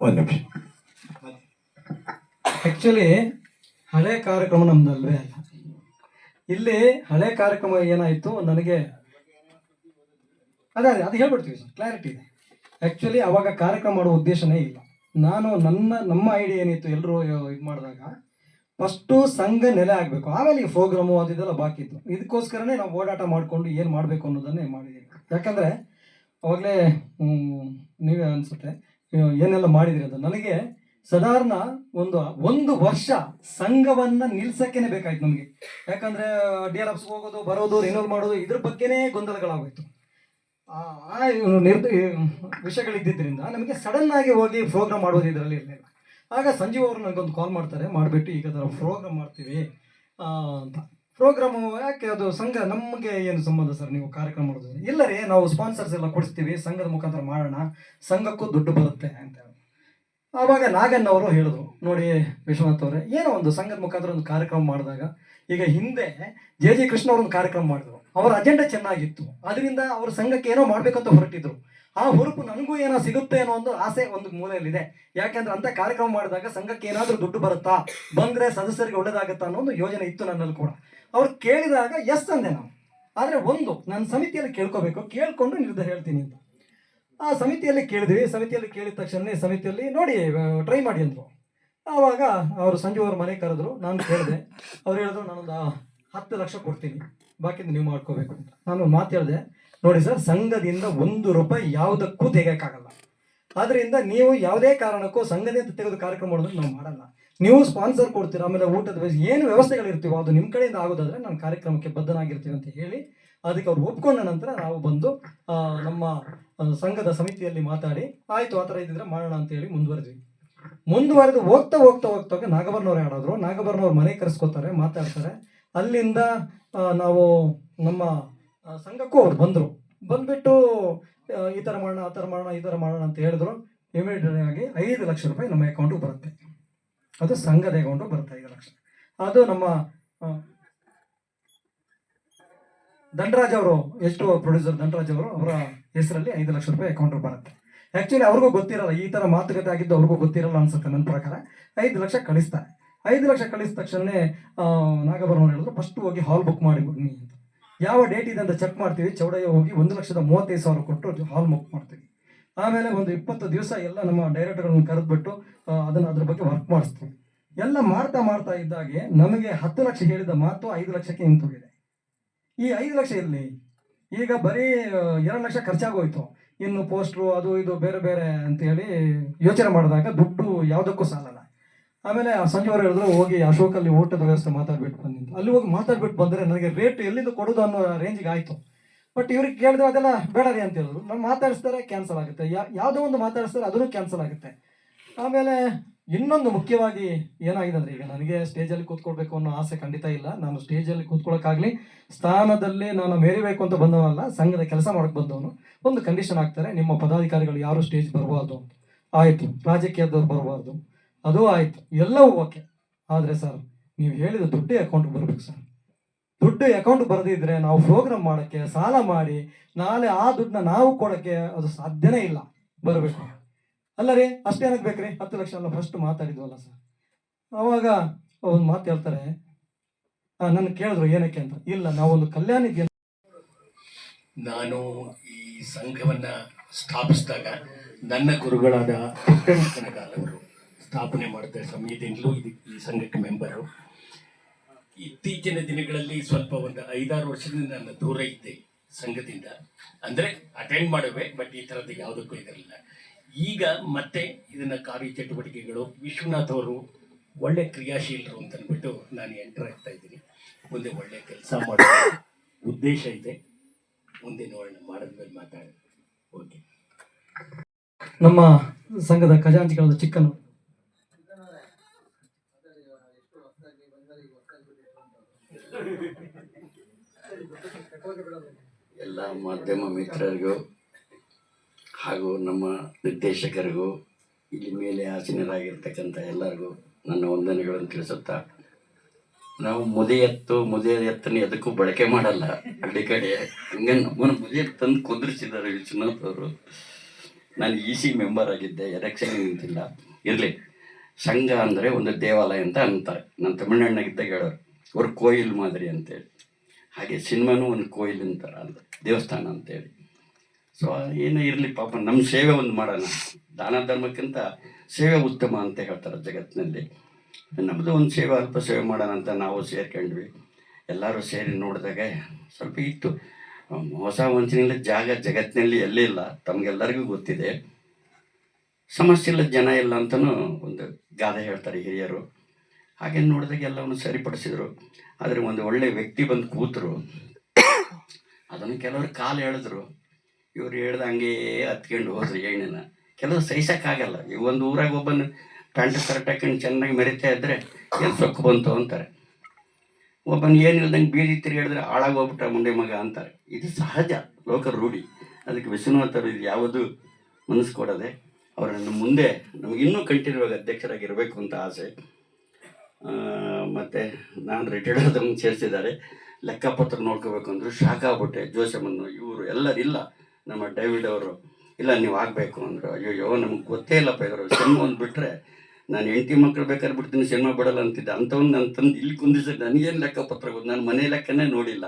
ಒಂದು ನಿಮಿಷ. ಆಕ್ಚುಲಿ ಹಳೆ ಕಾರ್ಯಕ್ರಮ ನಮ್ದು ಅಲ್ವೇ ಅಲ್ಲ. ಇಲ್ಲಿ ಹಳೆ ಕಾರ್ಯಕ್ರಮ ಏನಾಯ್ತು ನನಗೆ ಅದೇ ಅದೇ ಅದು ಹೇಳ್ಬಿಡ್ತೀವಿ ಸರ್ ಕ್ಲಾರಿಟಿ ಇದೆ. ಆ್ಯಕ್ಚುಲಿ ಅವಾಗ ಕಾರ್ಯಕ್ರಮ ಮಾಡೋ ಉದ್ದೇಶನೇ ಇಲ್ಲ. ನಾನು ನನ್ನ ನಮ್ಮ ಐಡಿಯಾ ಏನಿತ್ತು ಎಲ್ಲರೂ ಇದು ಮಾಡಿದಾಗ ಫಸ್ಟು ಸಂಘ ನೆಲೆ ಆಗಬೇಕು. ಆಮೇಲೆ ಈ ಫೋಗ್ರಾಮು ಅದು ಇದೆಲ್ಲ ಬಾಕಿ ಇತ್ತು. ಇದಕ್ಕೋಸ್ಕರನೇ ನಾವು ಓಡಾಟ ಮಾಡಿಕೊಂಡು ಏನು ಮಾಡಬೇಕು ಅನ್ನೋದನ್ನೇ ಮಾಡಿದ್ದೀವಿ ಯಾಕಂದರೆ ಅವಾಗಲೇ ನೀವೇ ಅನಿಸುತ್ತೆ ಏನೆಲ್ಲ ಮಾಡಿದಿರಿ ಅದು ನನಗೆ ಸಾಧಾರಣ ಒಂದು ಒಂದು ವರ್ಷ ಸಂಘವನ್ನು ನಿಲ್ಸಕ್ಕೇನೆ ಬೇಕಾಯ್ತು ನಮಗೆ. ಯಾಕಂದರೆ ಡಿ ಆರ್ ಎಫ್ಸ್ಗೆ ಹೋಗೋದು, ಬರೋದು ರಿನೋಲ್ ಮಾಡೋದು, ಇದ್ರ ಬಗ್ಗೆನೇ ಗೊಂದಲಗಳಾಗೋಯ್ತು. ಆ ನಿರ್ದ ವಿಷಯಗಳಿದ್ದರಿಂದ ನಮಗೆ ಸಡನ್ನಾಗಿ ಹೋಗಿ ಪ್ರೋಗ್ರಾಮ್ ಮಾಡೋದು ಇದರಲ್ಲಿ ಇರಲಿಲ್ಲ. ಆಗ ಸಂಜೀವ್ ಅವರು ನನಗೊಂದು ಕಾಲ್ ಮಾಡ್ತಾರೆ, ಮಾಡಿಬಿಟ್ಟು ಈಗ ಥರ ಪ್ರೋಗ್ರಾಮ್ ಮಾಡ್ತೀವಿ. ಅಂತ. ಪ್ರೋಗ್ರಾಮು ಯಾಕೆ ಅದು ಸಂಘ ನಮಗೆ ಏನು ಸಂಬಂಧ ಸರ್ ನೀವು ಕಾರ್ಯಕ್ರಮ ಮಾಡೋದು? ಇಲ್ಲ ರೀ ನಾವು ಸ್ಪಾನ್ಸರ್ಸ್ ಎಲ್ಲ ಕೊಡಿಸ್ತೀವಿ, ಸಂಘದ ಮುಖಾಂತರ ಮಾಡೋಣ, ಸಂಘಕ್ಕೂ ದುಡ್ಡು ಬರುತ್ತೆ ಅಂತ ಆವಾಗ ನಾಗಣ್ಣ ಅವರು ಹೇಳಿದ್ರು, ನೋಡಿ ವಿಶ್ವನಾಥ್ ಅವರೇ, ಏನೋ ಒಂದು ಸಂಘದ ಮುಖಾಂತರ ಒಂದು ಕಾರ್ಯಕ್ರಮ ಮಾಡಿದಾಗ, ಈಗ ಹಿಂದೆ ಜೆ ಜೆ ಕೃಷ್ಣ ಅವರು ಒಂದು ಕಾರ್ಯಕ್ರಮ ಮಾಡಿದ್ರು. ಅವರ ಅಜೆಂಡಾ ಚೆನ್ನಾಗಿತ್ತು. ಅದರಿಂದ ಅವ್ರ ಸಂಘಕ್ಕೆ ಏನೋ ಮಾಡಬೇಕಂತ ಹೊರಟಿದ್ರು. ಆ ಹುರುಪು ನನಗೂ ಏನೋ ಸಿಗುತ್ತೆ ಅನ್ನೋ ಒಂದು ಆಸೆ ಒಂದು ಮೂಲೆಯಲ್ಲಿದೆ. ಯಾಕೆಂದ್ರೆ ಅಂತ ಕಾರ್ಯಕ್ರಮ ಮಾಡಿದಾಗ ಸಂಘಕ್ಕೆ ಏನಾದರೂ ದುಡ್ಡು ಬರುತ್ತಾ? ಬಂದ್ರೆ ಸದಸ್ಯರಿಗೆ ಒಳ್ಳೇದಾಗುತ್ತಾ ಅನ್ನೋ ಒಂದು ಯೋಜನೆ ಇತ್ತು ನನ್ನಲ್ಲಿ ಕೂಡ. ಅವ್ರು ಕೇಳಿದಾಗ, ಎಸ್ ಅಂದೆ ನಾನು. ಆದರೆ ಒಂದು, ನಾನು ಸಮಿತಿಯಲ್ಲಿ ಕೇಳ್ಕೋಬೇಕು, ಕೇಳ್ಕೊಂಡು ನಿರ್ಧಾರ ಹೇಳ್ತೀನಿ ಅಂತ. ಆ ಸಮಿತಿಯಲ್ಲಿ ಕೇಳಿದ್ವಿ. ಸಮಿತಿಯಲ್ಲಿ ಕೇಳಿದ ತಕ್ಷಣ ಸಮಿತಿಯಲ್ಲಿ ನೋಡಿ, ಟ್ರೈ ಮಾಡಿ ಅಂದರು. ಆವಾಗ ಅವರು ಸಂಜು ಅವ್ರ ಮನೆ ಕರೆದ್ರು. ನಾನು ಕೇಳಿದೆ. ಅವ್ರು ಹೇಳಿದ್ರು, ನಾನೊಂದು ಹತ್ತು ಲಕ್ಷ ಕೊಡ್ತೀನಿ. ಬಾಕಿ ನೀವು ಮಾಡ್ಕೋಬೇಕು ಅಂತ. ನಾನು ಮಾತು ಹೇಳಿದೆ. ನೋಡಿ ಸರ್, ಸಂಘದಿಂದ ಒಂದು ರೂಪಾಯಿ ಯಾವುದಕ್ಕೂ ತೆಗೆಯೋಕ್ಕಾಗಲ್ಲ. ಆದ್ರಿಂದ ನೀವು ಯಾವುದೇ ಕಾರಣಕ್ಕೂ ಸಂಘದಿಂದ ತೆಗೆದು ಕಾರ್ಯಕ್ರಮ ಮಾಡೋದನ್ನ ನಾವು ಮಾಡಲ್ಲ. ನೀವು ಸ್ಪಾನ್ಸರ್ ಕೊಡ್ತೀರಾ, ಆಮೇಲೆ ಊಟದ ವ್ಯವಸ್ಥೆ, ಏನು ವ್ಯವಸ್ಥೆಗಳಿರ್ತೀವೋ ಅದು ನಿಮ್ಮ ಕಡೆಯಿಂದ ಆಗೋದಾದ್ರೆ ನಾನು ಕಾರ್ಯಕ್ರಮಕ್ಕೆ ಬದ್ಧನಾಗಿರ್ತೀವಿ ಅಂತ ಹೇಳಿ ಅದಕ್ಕೆ ಅವ್ರು ಒಪ್ಕೊಂಡ ನಂತರ ನಾವು ಬಂದು ನಮ್ಮ ಸಂಘದ ಸಮಿತಿಯಲ್ಲಿ ಮಾತಾಡಿ, ಆಯ್ತು, ಆ ಥರ ಇದ್ದಿದ್ರೆ ಮಾಡೋಣ ಅಂತ ಹೇಳಿ ಮುಂದುವರೆದ್ವಿ. ಮುಂದುವರೆದು ಹೋಗ್ತಾ ಹೋಗ್ತಾ ಹೋಗ್ತಾ ಹೋಗಿ ನಾಗಬರ್ನವ್ರು ಯಾರಾದ್ರು, ನಾಗಬರ್ನವ್ರ ಮನೆ ಕರೆಸ್ಕೋತಾರೆ, ಮಾತಾಡ್ತಾರೆ. ಅಲ್ಲಿಂದ ನಾವು ನಮ್ಮ ಸಂಘಕ್ಕೂ ಅವ್ರು ಬಂದರು. ಬಂದ್ಬಿಟ್ಟು ಈ ಥರ ಮಾಡೋಣ, ಆ ಥರ ಮಾಡೋಣ, ಈ ಥರ ಮಾಡೋಣ ಅಂತ ಹೇಳಿದ್ರು. ಇಮಿಡಿಯೇಟ್ ಆಗಿ ಐದು ಲಕ್ಷ ರೂಪಾಯಿ ನಮ್ಮ ಅಕೌಂಟಿಗೆ ಬರುತ್ತೆ. ಅದು ಸಂಘದ ಅಕೌಂಟಿಗೆ ಬರುತ್ತೆ ಐದು ಲಕ್ಷ. ಅದು ನಮ್ಮ ದಂಡರಾಜ್ ಅವರು, ಎಷ್ಟು ಪ್ರೊಡ್ಯೂಸರ್ ದಂಡರಾಜ್ ಅವರು, ಅವರ ಹೆಸರಲ್ಲಿ ಐದು ಲಕ್ಷ ರೂಪಾಯಿ ಅಕೌಂಟ್ ಬರುತ್ತೆ. ಆ್ಯಕ್ಚುಲಿ ಅವ್ರಿಗೂ ಗೊತ್ತಿರಲ್ಲ, ಈ ಥರ ಮಾತುಕತೆ ಆಗಿದ್ದು ಅವ್ರಿಗೂ ಗೊತ್ತಿರಲ್ಲ ಅನ್ಸುತ್ತೆ ನನ್ನ ಪ್ರಕಾರ. ಐದು ಲಕ್ಷ ಕಳಿಸ್ತಾರೆ. ಐದು ಲಕ್ಷ ಕಳಿಸಿದ ತಕ್ಷಣನೇ ನಾಗಭರಣ ಹೇಳಿದ್ರು, ಫಸ್ಟ್ ಹೋಗಿ ಹಾಲ್ ಬುಕ್ ಮಾಡಿ ಬನ್ನಿ ಅಂತ. ಯಾವ ಡೇಟ್ ಇದೆ ಅಂತ ಚೆಕ್ ಮಾಡ್ತೀವಿ. ಚೌಡಯ್ಯ ಹೋಗಿ ಒಂದು ಲಕ್ಷದ ಮೂವತ್ತೈದು ಸಾವಿರ ಕೊಟ್ಟು ಹಾಲ್ ಮುಕ್ ಮಾಡ್ತೀವಿ. ಆಮೇಲೆ ಒಂದು ಇಪ್ಪತ್ತು ದಿವಸ ಎಲ್ಲ ನಮ್ಮ ಡೈರೆಕ್ಟರ್ಗಳನ್ನ ಕರೆದ್ಬಿಟ್ಟು ಅದನ್ನು ಅದ್ರ ಬಗ್ಗೆ ವರ್ಕ್ ಮಾಡಿಸ್ತೀವಿ. ಎಲ್ಲ ಮಾಡ್ತಾ ಮಾಡ್ತಾ ಇದ್ದಾಗೆ ನಮಗೆ ಹತ್ತು ಲಕ್ಷ ಹೇಳಿದ ಮಾತು ಐದು ಲಕ್ಷಕ್ಕೆ ನಿಂತೋಗಿದೆ. ಈ ಐದು ಲಕ್ಷ ಇರಲಿ ಈಗ ಬರೀ ಎರಡು ಲಕ್ಷ ಖರ್ಚಾಗೋಯ್ತು. ಇನ್ನು ಪೋಸ್ಟ್ರು ಅದು ಇದು ಬೇರೆ ಬೇರೆ ಅಂತ ಹೇಳಿ ಯೋಚನೆ ಮಾಡಿದಾಗ ದುಡ್ಡು ಯಾವುದಕ್ಕೂ ಸಾಲಲ್ಲ. ಆಮೇಲೆ ಆ ಸಂಜೆ ಅವರು ಹೇಳಿದ್ರು, ಹೋಗಿ ಅಶೋಕಲ್ಲಿ ಊಟದ ವ್ಯವಸ್ಥೆ ಮಾತಾಡ್ಬಿಟ್ಟು ಬಂದಿದ್ದು ಅಲ್ಲಿ ಹೋಗಿ ಮಾತಾಡ್ಬಿಟ್ಟು ಬಂದರೆ ನನಗೆ ರೇಟ್ ಎಲ್ಲಿಂದ ಕೊಡೋದು ಅನ್ನೋ ರೇಂಜಿಗೆ ಆಯಿತು. ಬಟ್ ಇವ್ರಿಗೆ ಕೇಳಿದ್ರೆ ಅದೆಲ್ಲ ಬೇಡ ರೀ ಅಂತ ಹೇಳಿದ್ರು. ನಾನು ಮಾತಾಡಿಸ್ತಾರೆ ಕ್ಯಾನ್ಸಲ್ ಆಗುತ್ತೆ. ಯಾ- ಯಾವುದೋ ಒಂದು ಮಾತಾಡಿಸ್ತಾರೆ ಅದನ್ನು ಕ್ಯಾನ್ಸಲ್ ಆಗುತ್ತೆ. ಆಮೇಲೆ ಇನ್ನೊಂದು ಮುಖ್ಯವಾಗಿ ಏನಾಗಿದೆ ಅಂದರೆ ಈಗ ನನಗೆ ಸ್ಟೇಜಲ್ಲಿ ಕೂತ್ಕೊಳ್ಬೇಕು ಅನ್ನೋ ಆಸೆ ಖಂಡಿತ ಇಲ್ಲ. ನಾನು ಸ್ಟೇಜಲ್ಲಿ ಕೂತ್ಕೊಳ್ಳೋಕ್ಕಾಗಲಿ ಸ್ಥಾನದಲ್ಲಿ ನಾನು ಮೇರಿಬೇಕು ಅಂತ ಬಂದವನಲ್ಲ, ಸಂಘದ ಕೆಲಸ ಮಾಡಕ್ಕೆ ಬಂದವನು. ಒಂದು ಕಂಡೀಷನ್ ಹಾಕ್ತಾರೆ ನಿಮ್ಮ ಪದಾಧಿಕಾರಿಗಳು ಯಾರು ಸ್ಟೇಜ್ ಬರಬಾರ್ದು ಆಯಿತು, ರಾಜಕೀಯದವ್ರು ಬರಬಾರ್ದು. ಅದು ಆಯಿತು. ಎಲ್ಲವೂ ಓಕೆ. ಆದರೆ ಸರ್, ನೀವು ಹೇಳಿದ ದುಡ್ಡು ಅಕೌಂಟ್ಗೆ ಬರಬೇಕು ಸರ್. ದುಡ್ಡು ಅಕೌಂಟ್ ಬರೆದಿದ್ರೆ ನಾವು ಪ್ರೋಗ್ರಾಮ್ ಮಾಡೋಕ್ಕೆ, ಸಾಲ ಮಾಡಿ, ನಾಳೆ ಆ ದುಡ್ಡನ್ನ ನಾವು ಕೊಡೋಕ್ಕೆ ಅದು ಸಾಧ್ಯನೇ ಇಲ್ಲ. ಬರಬೇಕು. ಅಲ್ಲ ರೀ ಅಷ್ಟೇನಕ್ಕೆ ಬೇಕ್ರಿ ಹತ್ತು ಲಕ್ಷ ಅಲ್ಲ ಫಸ್ಟ್ ಮಾತಾಡಿದ್ವಲ್ಲ ಸರ್. ಅವಾಗ ಒಂದು ಮಾತು ಹೇಳ್ತಾರೆ. ನನ್ನ ಕೇಳಿದ್ರು ಏನಕ್ಕೆ ಅಂತ. ಇಲ್ಲ, ನಾವೊಂದು ಕಲ್ಯಾಣಿಗೆ ನಾನು ಈ ಸಂಘವನ್ನ ಸ್ಥಾಪಿಸಿದಾಗ ನನ್ನ ಗುರುಗಳಾದ ಪುಟ್ಟಣ್ಣ ಕಣಗಾಲ್ ಅವರು ಸ್ಥಾಪನೆ ಮಾಡ್ತಾರೆ ಸಮಯದಿಂದಲೂ ಇದು ಈ ಸಂಘಕ್ಕೆ ಮೆಂಬರು. ಇತ್ತೀಚಿನ ದಿನಗಳಲ್ಲಿ ಸ್ವಲ್ಪ ಒಂದು ಐದಾರು ವರ್ಷದಿಂದ ನನ್ನ ದೂರ ಇದ್ದೆ ಸಂಘದಿಂದ. ಅಂದ್ರೆ ಅಟೆಂಡ್ ಮಾಡುವೆ ಬಟ್ ಈ ಥರದ್ದು ಯಾವುದಕ್ಕೂ ಇದಿರಲಿಲ್ಲ. ಈಗ ಮತ್ತೆ ಇದನ್ನ ಕಾರ್ಯಚಟುವಟಿಕೆಗಳು ವಿಶ್ವನಾಥ್ ಅವರು ಒಳ್ಳೆ ಕ್ರಿಯಾಶೀಲರು ಅಂತ ನಾನು ಎಂಟರ್ ಆಗ್ತಾ ಇದ್ದೀನಿ. ಮುಂದೆ ಒಳ್ಳೆ ಕೆಲಸ ಮಾಡೋ ಉದ್ದೇಶ ಇದೆ. ಮುಂದೆ ನೋಡೋಣ ಮಾಡಿದ್ಮೇಲೆ ಮಾತಾಡೋಣ. ಓಕೆ ನಮ್ಮ ಸಂಘದ ಖಜಾಂಚಿಗಳಾದ ಚಿಕ್ಕನು ಎಲ್ಲ ಮಾಧ್ಯಮ ಮಿತ್ರರಿಗೂ ಹಾಗೂ ನಮ್ಮ ನಿರ್ದೇಶಕರಿಗೂ ಇಲ್ಲಿ ಮೇಲೆ ಆಸೀನರಾಗಿರ್ತಕ್ಕಂಥ ಎಲ್ಲರಿಗೂ ನನ್ನ ವಂದನೆಗಳನ್ನು ತಿಳಿಸುತ್ತಾ, ನಾವು ಮುದೆ ಎತ್ತು, ಮುದೆ ಎದಕ್ಕೂ ಬಳಕೆ ಮಾಡಲ್ಲ. ಹಳ್ಳಿ ಕಡೆ ಹಂಗೆ ನಮ್ಮನ್ನು ಮುದೆ ತಂದು ಕುದುರಿಸಿದ್ದಾರೆ ವಿಶ್ವನಾಥ್ ಅವರು. ನಾನು ಇ ಸಿ ಮೆಂಬರ್ ಆಗಿದ್ದೆ, ಎಲೆಕ್ಷನ್ ನಿಂತಿಲ್ಲ ಇರಲಿ, ಸಂಘ ಅಂದರೆ ಒಂದು ದೇವಾಲಯ ಅಂತ ಅಂತಾರೆ. ನಾನು ತಮಿಳ್ನಾಡಿನಾಗಿದ್ದಾಗ ಹೇಳೋರು ಅವ್ರು ಕೋಯಿಲ್ ಮಾದರಿ ಅಂತೇಳಿ. ಹಾಗೆ ಸಿನಿಮಾನೂ ಒಂದು ಕೋಯಿಲ್ ಅಂತಾರ ಅಂತ ದೇವಸ್ಥಾನ ಅಂತೇಳಿ. ಸೊ ಏನೇ ಇರಲಿ ಪಾಪ ನಮ್ಮ ಸೇವೆ ಒಂದು ಮಾಡೋಣ. ದಾನ ಧರ್ಮಕ್ಕಿಂತ ಸೇವೆ ಉತ್ತಮ ಅಂತ ಹೇಳ್ತಾರೆ ಜಗತ್ತಿನಲ್ಲಿ. ನಮ್ಮದು ಒಂದು ಸೇವೆ, ಅಲ್ಪ ಸೇವೆ ಮಾಡೋಣ ಅಂತ ನಾವು ಸೇರ್ಕೊಂಡ್ವಿ. ಎಲ್ಲರೂ ಸೇರಿ ನೋಡಿದಾಗ ಸ್ವಲ್ಪ ಇತ್ತು. ಹೊಸ ವಂಚನೆಗಳ ಜಾಗ ಜಗತ್ತಿನಲ್ಲಿ ಎಲ್ಲೇ ಇಲ್ಲ, ತಮಗೆಲ್ಲರಿಗೂ ಗೊತ್ತಿದೆ. ಸಮಸ್ಯೆ ಇಲ್ಲ, ಜನ ಇಲ್ಲ ಅಂತಲೂ ಒಂದು ಗಾದೆ ಹೇಳ್ತಾರೆ ಹಿರಿಯರು. ಹಾಗೆ ನೋಡಿದಾಗ ಎಲ್ಲವನ್ನು ಸರಿಪಡಿಸಿದ್ರು. ಆದರೆ ಒಂದು ಒಳ್ಳೆ ವ್ಯಕ್ತಿ ಬಂದು ಕೂತರು. ಅದನ್ನು ಕೆಲವರು ಕಾಲು ಎಳೆದ್ರು. ಇವ್ರು ಹೇಳ್ದ ಹಂಗೆ ಹತ್ಕೊಂಡು ಹೋದ್ರು ಎಣ್ಣೆನ ಕೆಲವರು ಸಹಿಸೋಕ್ಕಾಗಲ್ಲ. ಈ ಒಂದು ಊರಾಗ ಒಬ್ಬನ ಪ್ಯಾಂಟ್ ಶರ್ಟ್ ಹಾಕೊಂಡು ಚೆನ್ನಾಗಿ ಮೆರಿತಾ ಇದ್ದರೆ ಏನು ಸೊಕ್ಕು ಬಂತು ಅಂತಾರೆ. ಒಬ್ಬನ ಏನಿಲ್ದಂಗೆ ಬೀದಿ ತಿರುಗಾಡಿದ್ರೆ ಹಾಳಾಗೋಗ್ಬಿಟ್ಟ ಮುಂಡೆ ಮಗ ಅಂತಾರೆ. ಇದು ಸಹಜ, ಲೋಕ ರೂಢಿ. ಅದಕ್ಕೆ ವಿಶ್ವನಾಥರು ಇದು ಯಾವುದು ಮನಸ್ಸು ಕೊಡದೆ ಅವರನ್ನು ಮುಂದೆ ನಮಗೆ ಇನ್ನೂ ಕಂಟಿನ್ಯೂ ಅಧ್ಯಕ್ಷರಾಗಿರಬೇಕು ಅಂತ ಆಸೆ. ಮತ್ತೆ ನಾನು ರಿಟೈರ್ಡ್ ಆದವ್ರನ್ನ ಸೇರಿಸಿದ್ದಾರೆ ಲೆಕ್ಕಪತ್ರ ನೋಡ್ಕೋಬೇಕು ಅಂದರು ಶಾಕ್ ಆಗ್ಬಿಟ್ಟೆ ಜೋಸಮ್ಮನ್ನು ಇವರು ಎಲ್ಲರೂ ಇಲ್ಲ, ನಮ್ಮ ಡೇವಿಡ್ ಅವರು, ಇಲ್ಲ ನೀವು ಆಗಬೇಕು ಅಂದರು. ಅಯ್ಯೋಯ್ಯೋ, ನಮ್ಗೆ ಗೊತ್ತೇ ಇಲ್ಲಪ್ಪ ಇವರು. ಸಿನಿಮಾ ಒಂದು ಬಿಟ್ಟರೆ ನಾನು ಹೆಂಡತಿ ಮಕ್ಕಳು ಬೇಕಾದ್ರೆ ಬಿಡ್ತೀನಿ, ಸಿನಿಮಾ ಬಿಡಲ್ಲ ಅಂತಿದ್ದೆ. ಅಂಥವ್ನು ನಾನು ತಂದು ಇಲ್ಲಿ ಕುಂದಿಸಿ ನನಗೇನು ಲೆಕ್ಕಪತ್ರ ಗೊತ್ತು? ನಾನು ಮನೆ ಲೆಕ್ಕನೇ ನೋಡಿಲ್ಲ.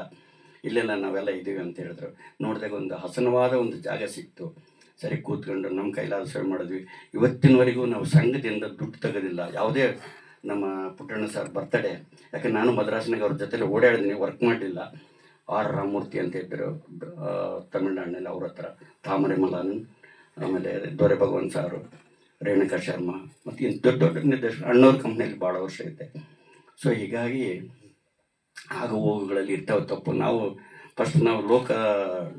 ಇಲ್ಲೆಲ್ಲ ನಾವೆಲ್ಲ ಇದ್ದೀವಿ ಅಂತ ಹೇಳಿದ್ರು. ನೋಡಿದಾಗ ಒಂದು ಹಸನವಾದ ಒಂದು ಜಾಗ ಸಿಕ್ತು. ಸರಿ ಕೂತ್ಕೊಂಡು ನಮ್ಮ ಕೈಲಾದ ಸೇವೆ ಮಾಡಿದ್ವಿ. ಇವತ್ತಿನವರೆಗೂ ನಾವು ಸಂಘದಿಂದ ದುಡ್ಡು ತೆಗೆದಿಲ್ಲ. ಯಾವುದೇ ನಮ್ಮ ಪುಟ್ಟಣ್ಣ ಸರ್ ಬರ್ತಡೇ ಯಾಕೆ ನಾನು ಮದ್ರಾಸ್ನಾಗ ಅವ್ರ ಜೊತೆಲಿ ಓಡಾಡಿದ್ದೀನಿ ವರ್ಕ್ ಮಾಡಲಿಲ್ಲ. ಆರ್ ರಾಮಮೂರ್ತಿ ಅಂತ ಇದ್ದರು ತಮಿಳ್ನಾಡಿನಲ್ಲಿ ಅವ್ರ ಹತ್ರ. ತಾಮರೆ ಮಲಾನ್ ಆಮೇಲೆ ದೊರೆ ಭಗವಾನ್ ಸಾರು, ರೇಣುಕಾ ಶರ್ಮಾ, ಮತ್ತು ಇನ್ನು ದೊಡ್ಡ ದೊಡ್ಡ ನಿರ್ದೇಶನ ಅಣ್ಣವ್ರ ಕಂಪ್ನಿಯಲ್ಲಿ ಭಾಳ ವರ್ಷ ಐತೆ. ಸೊ ಹೀಗಾಗಿ ಆಗ ಹೋಗುಗಳಲ್ಲಿ ಇರ್ತಾವೆ ತಪ್ಪು. ನಾವು ಫಸ್ಟ್ ನಾವು ಲೋಕ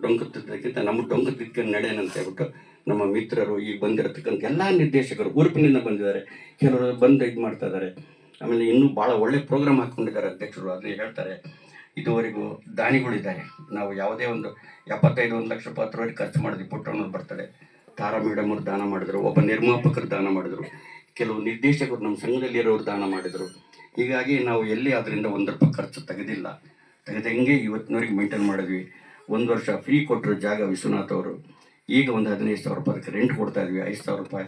ಡೊಂಕುತ್ತಿದ್ದಕ್ಕಿಂತ ನಮ್ಮ ಡೊಂಕು ತಿದ್ಕೊಂಡು ನಡೆಯೋಣ ಅಂತ ಹೇಳ್ಬಿಟ್ಟು ನಮ್ಮ ಮಿತ್ರರು ಈ ಬಂದಿರತಕ್ಕಂಥ ಎಲ್ಲ ನಿರ್ದೇಶಕರು ಉರುಪಿನಿಂದ ಬಂದಿದ್ದಾರೆ. ಕೆಲವರು ಬಂದು ಇದು ಮಾಡ್ತಾ ಇದ್ದಾರೆ. ಆಮೇಲೆ ಇನ್ನೂ ಭಾಳ ಒಳ್ಳೆ ಪ್ರೋಗ್ರಾಮ್ ಹಾಕ್ಕೊಂಡಿದ್ದಾರೆ ಅಧ್ಯಕ್ಷರು ಅದನ್ನ ಹೇಳ್ತಾರೆ. ಇದುವರೆಗೂ ದಾನಿಗಳಿದ್ದಾರೆ. ನಾವು ಯಾವುದೇ ಒಂದು ಎಪ್ಪತ್ತೈದು, ಒಂದು ಲಕ್ಷ ರೂಪಾಯಿ ಖರ್ಚು ಮಾಡಿದ್ವಿ ಪುಟ್ಟಣ್ಣವ್ರು ಬರ್ತಾರೆ ತಾರಾ ಮೇಡಮ್ ಅವರು ದಾನ ಮಾಡಿದ್ರು, ಒಬ್ಬ ನಿರ್ಮಾಪಕರು ದಾನ ಮಾಡಿದ್ರು, ಕೆಲವು ನಿರ್ದೇಶಕರು ನಮ್ಮ ಸಂಘದಲ್ಲಿ ಇರೋರು ದಾನ ಮಾಡಿದರು. ಹೀಗಾಗಿ ನಾವು ಎಲ್ಲಿ ಅದರಿಂದ ಒಂದು ರೂಪಾಯಿ ಖರ್ಚು ತೆಗೆದಿಲ್ಲ. ತೆಗೆದಂಗೆ ಇವತ್ತಿನವರೆಗೆ ಮೇಂಟೈನ್ ಮಾಡಿದ್ವಿ. ಒಂದು ವರ್ಷ ಫ್ರೀ ಕೊಟ್ಟರು ಜಾಗ ವಿಶ್ವನಾಥ್ ಅವರು. ಈಗ ಒಂದು ಹದಿನೈದು ಸಾವಿರ ರೂಪಾಯಿ ರೆಂಟ್ ಕೊಡ್ತಾ ಇದ್ವಿ, ಐದು ಸಾವಿರ ರೂಪಾಯಿ.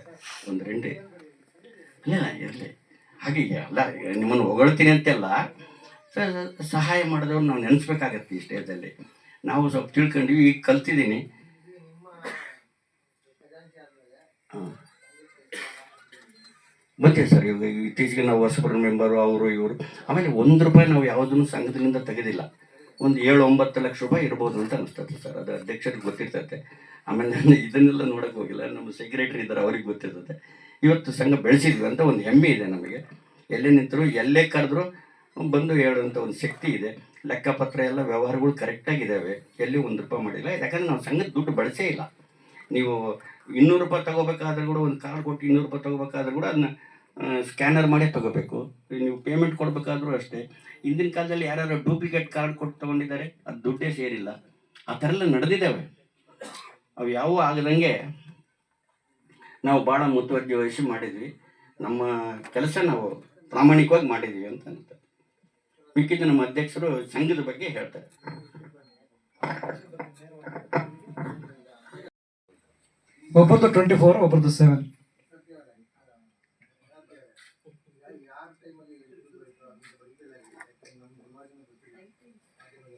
ಒಂದು ರೆಂಟ್ ಇಲ್ಲ, ಇರಲಿ. ಹಾಗೆ ಅಲ್ಲ ನಿಮ್ಮನ್ನು ಹೊಗಳ್ತೀನಿ ಅಂತೆಲ್ಲ ಸಹಾಯ ಮಾಡಿದವ್ರು ನಾವು ನೆನೆಸ್ಬೇಕಾಗತ್ತೆ ಈ ಸ್ಟೇಜಲ್ಲಿ ನಾವು ಸ್ವಲ್ಪ ತಿಳ್ಕೊಂಡ್ವಿ, ಈಗ ಕಲ್ತಿದ್ದೀನಿ. ಮತ್ತೆ ಸರ್, ಇವಾಗ ಇತ್ತೀಚೆಗೆ ನಾವು ವರ್ಷಪುರ ಮೆಂಬರು ಅವರು, ಇವರು, ಆಮೇಲೆ ಒಂದು ರೂಪಾಯಿ ನಾವು ಯಾವುದನ್ನು ಸಂಘದಿಂದ ತೆಗೆದಿಲ್ಲ. ಒಂದು ಏಳು ಒಂಬತ್ತು ಲಕ್ಷ ರೂಪಾಯಿ ಇರ್ಬೋದು ಅಂತ ಅನಿಸ್ತದೆ ಸರ್, ಅದು ಅಧ್ಯಕ್ಷರಿಗೆ ಗೊತ್ತಿರ್ತೈತೆ. ಆಮೇಲೆ ನಾನು ಇದನ್ನೆಲ್ಲ ನೋಡಕ್ಕೆ ಹೋಗಿಲ್ಲ. ನಮ್ಮ ಸೆಕ್ರೆಟರಿ ಇದ್ದಾರೆ, ಅವ್ರಿಗೆ ಗೊತ್ತಿರ್ತದೆ. ಇವತ್ತು ಸಂಘ ಬೆಳೆಸಿದ್ವಿ ಅಂತ ಒಂದು ಹೆಮ್ಮೆ ಇದೆ ನಮಗೆ. ಎಲ್ಲೇ ನಿಂತರೂ, ಎಲ್ಲೇ ಕರೆದ್ರು ಬಂದು ಹೇಳುವಂಥ ಒಂದು ಶಕ್ತಿ ಇದೆ. ಲೆಕ್ಕಪತ್ರ ಎಲ್ಲ, ವ್ಯವಹಾರಗಳು ಕರೆಕ್ಟಾಗಿದ್ದಾವೆ ಎಲ್ಲಿ ಒಂದು ರೂಪಾಯಿ ಮಾಡಿಲ್ಲ. ಯಾಕಂದರೆ ನಾವು ಸಂಘದ ದುಡ್ಡು ಬಳಸೇ ಇಲ್ಲ. ನೀವು ಇನ್ನೂರು ರೂಪಾಯಿ ತಗೋಬೇಕಾದ್ರೂ ಕೂಡ, ಒಂದು ಕಾರ್ಡ್ ಕೊಟ್ಟು ಇನ್ನೂರು ರೂಪಾಯಿ ತಗೋಬೇಕಾದ್ರೂ ಕೂಡ ಅದನ್ನ ಸ್ಕ್ಯಾನರ್ ಮಾಡೇ ತಗೋಬೇಕು. ನೀವು ಪೇಮೆಂಟ್ ಕೊಡಬೇಕಾದ್ರೂ ಅಷ್ಟೇ. ಹಿಂದಿನ ಕಾಲದಲ್ಲಿ ಯಾರ್ಯಾರು ಡೂಪ್ಲಿಕೇಟ್ ಕಾರ್ಡ್ ಕೊಟ್ಟು ತಗೊಂಡಿದ್ದಾರೆ, ಅದು ದುಡ್ಡೇ ಸೇರಿಲ್ಲ. ಆ ಥರ ಎಲ್ಲ ನಡೆದಿದ್ದಾವೆ. ಅವು ಯಾವೂ ಆಗದಂಗೆ ನಾವು ಭಾಳ ಮುತುವರ್ಜಿ ವಹಿಸಿ ಮಾಡಿದ್ವಿ. ನಮ್ಮ ಕೆಲಸ ನಾವು ಪ್ರಾಮಾಣಿಕವಾಗಿ ಮಾಡಿದ್ವಿ ಅಂತ ಅಂತ ಮಿಕ್ಕಿದ ನಮ್ಮ ಅಧ್ಯಕ್ಷರು ಸಂಘದ ಬಗ್ಗೆ ಹೇಳ್ತಾರೆ. ಒಬ್ಬರದ್ದು ಟ್ವೆಂಟಿ ಫೋರ್ ಒಬ್ಬರದ್ದು ಸೆವೆನ್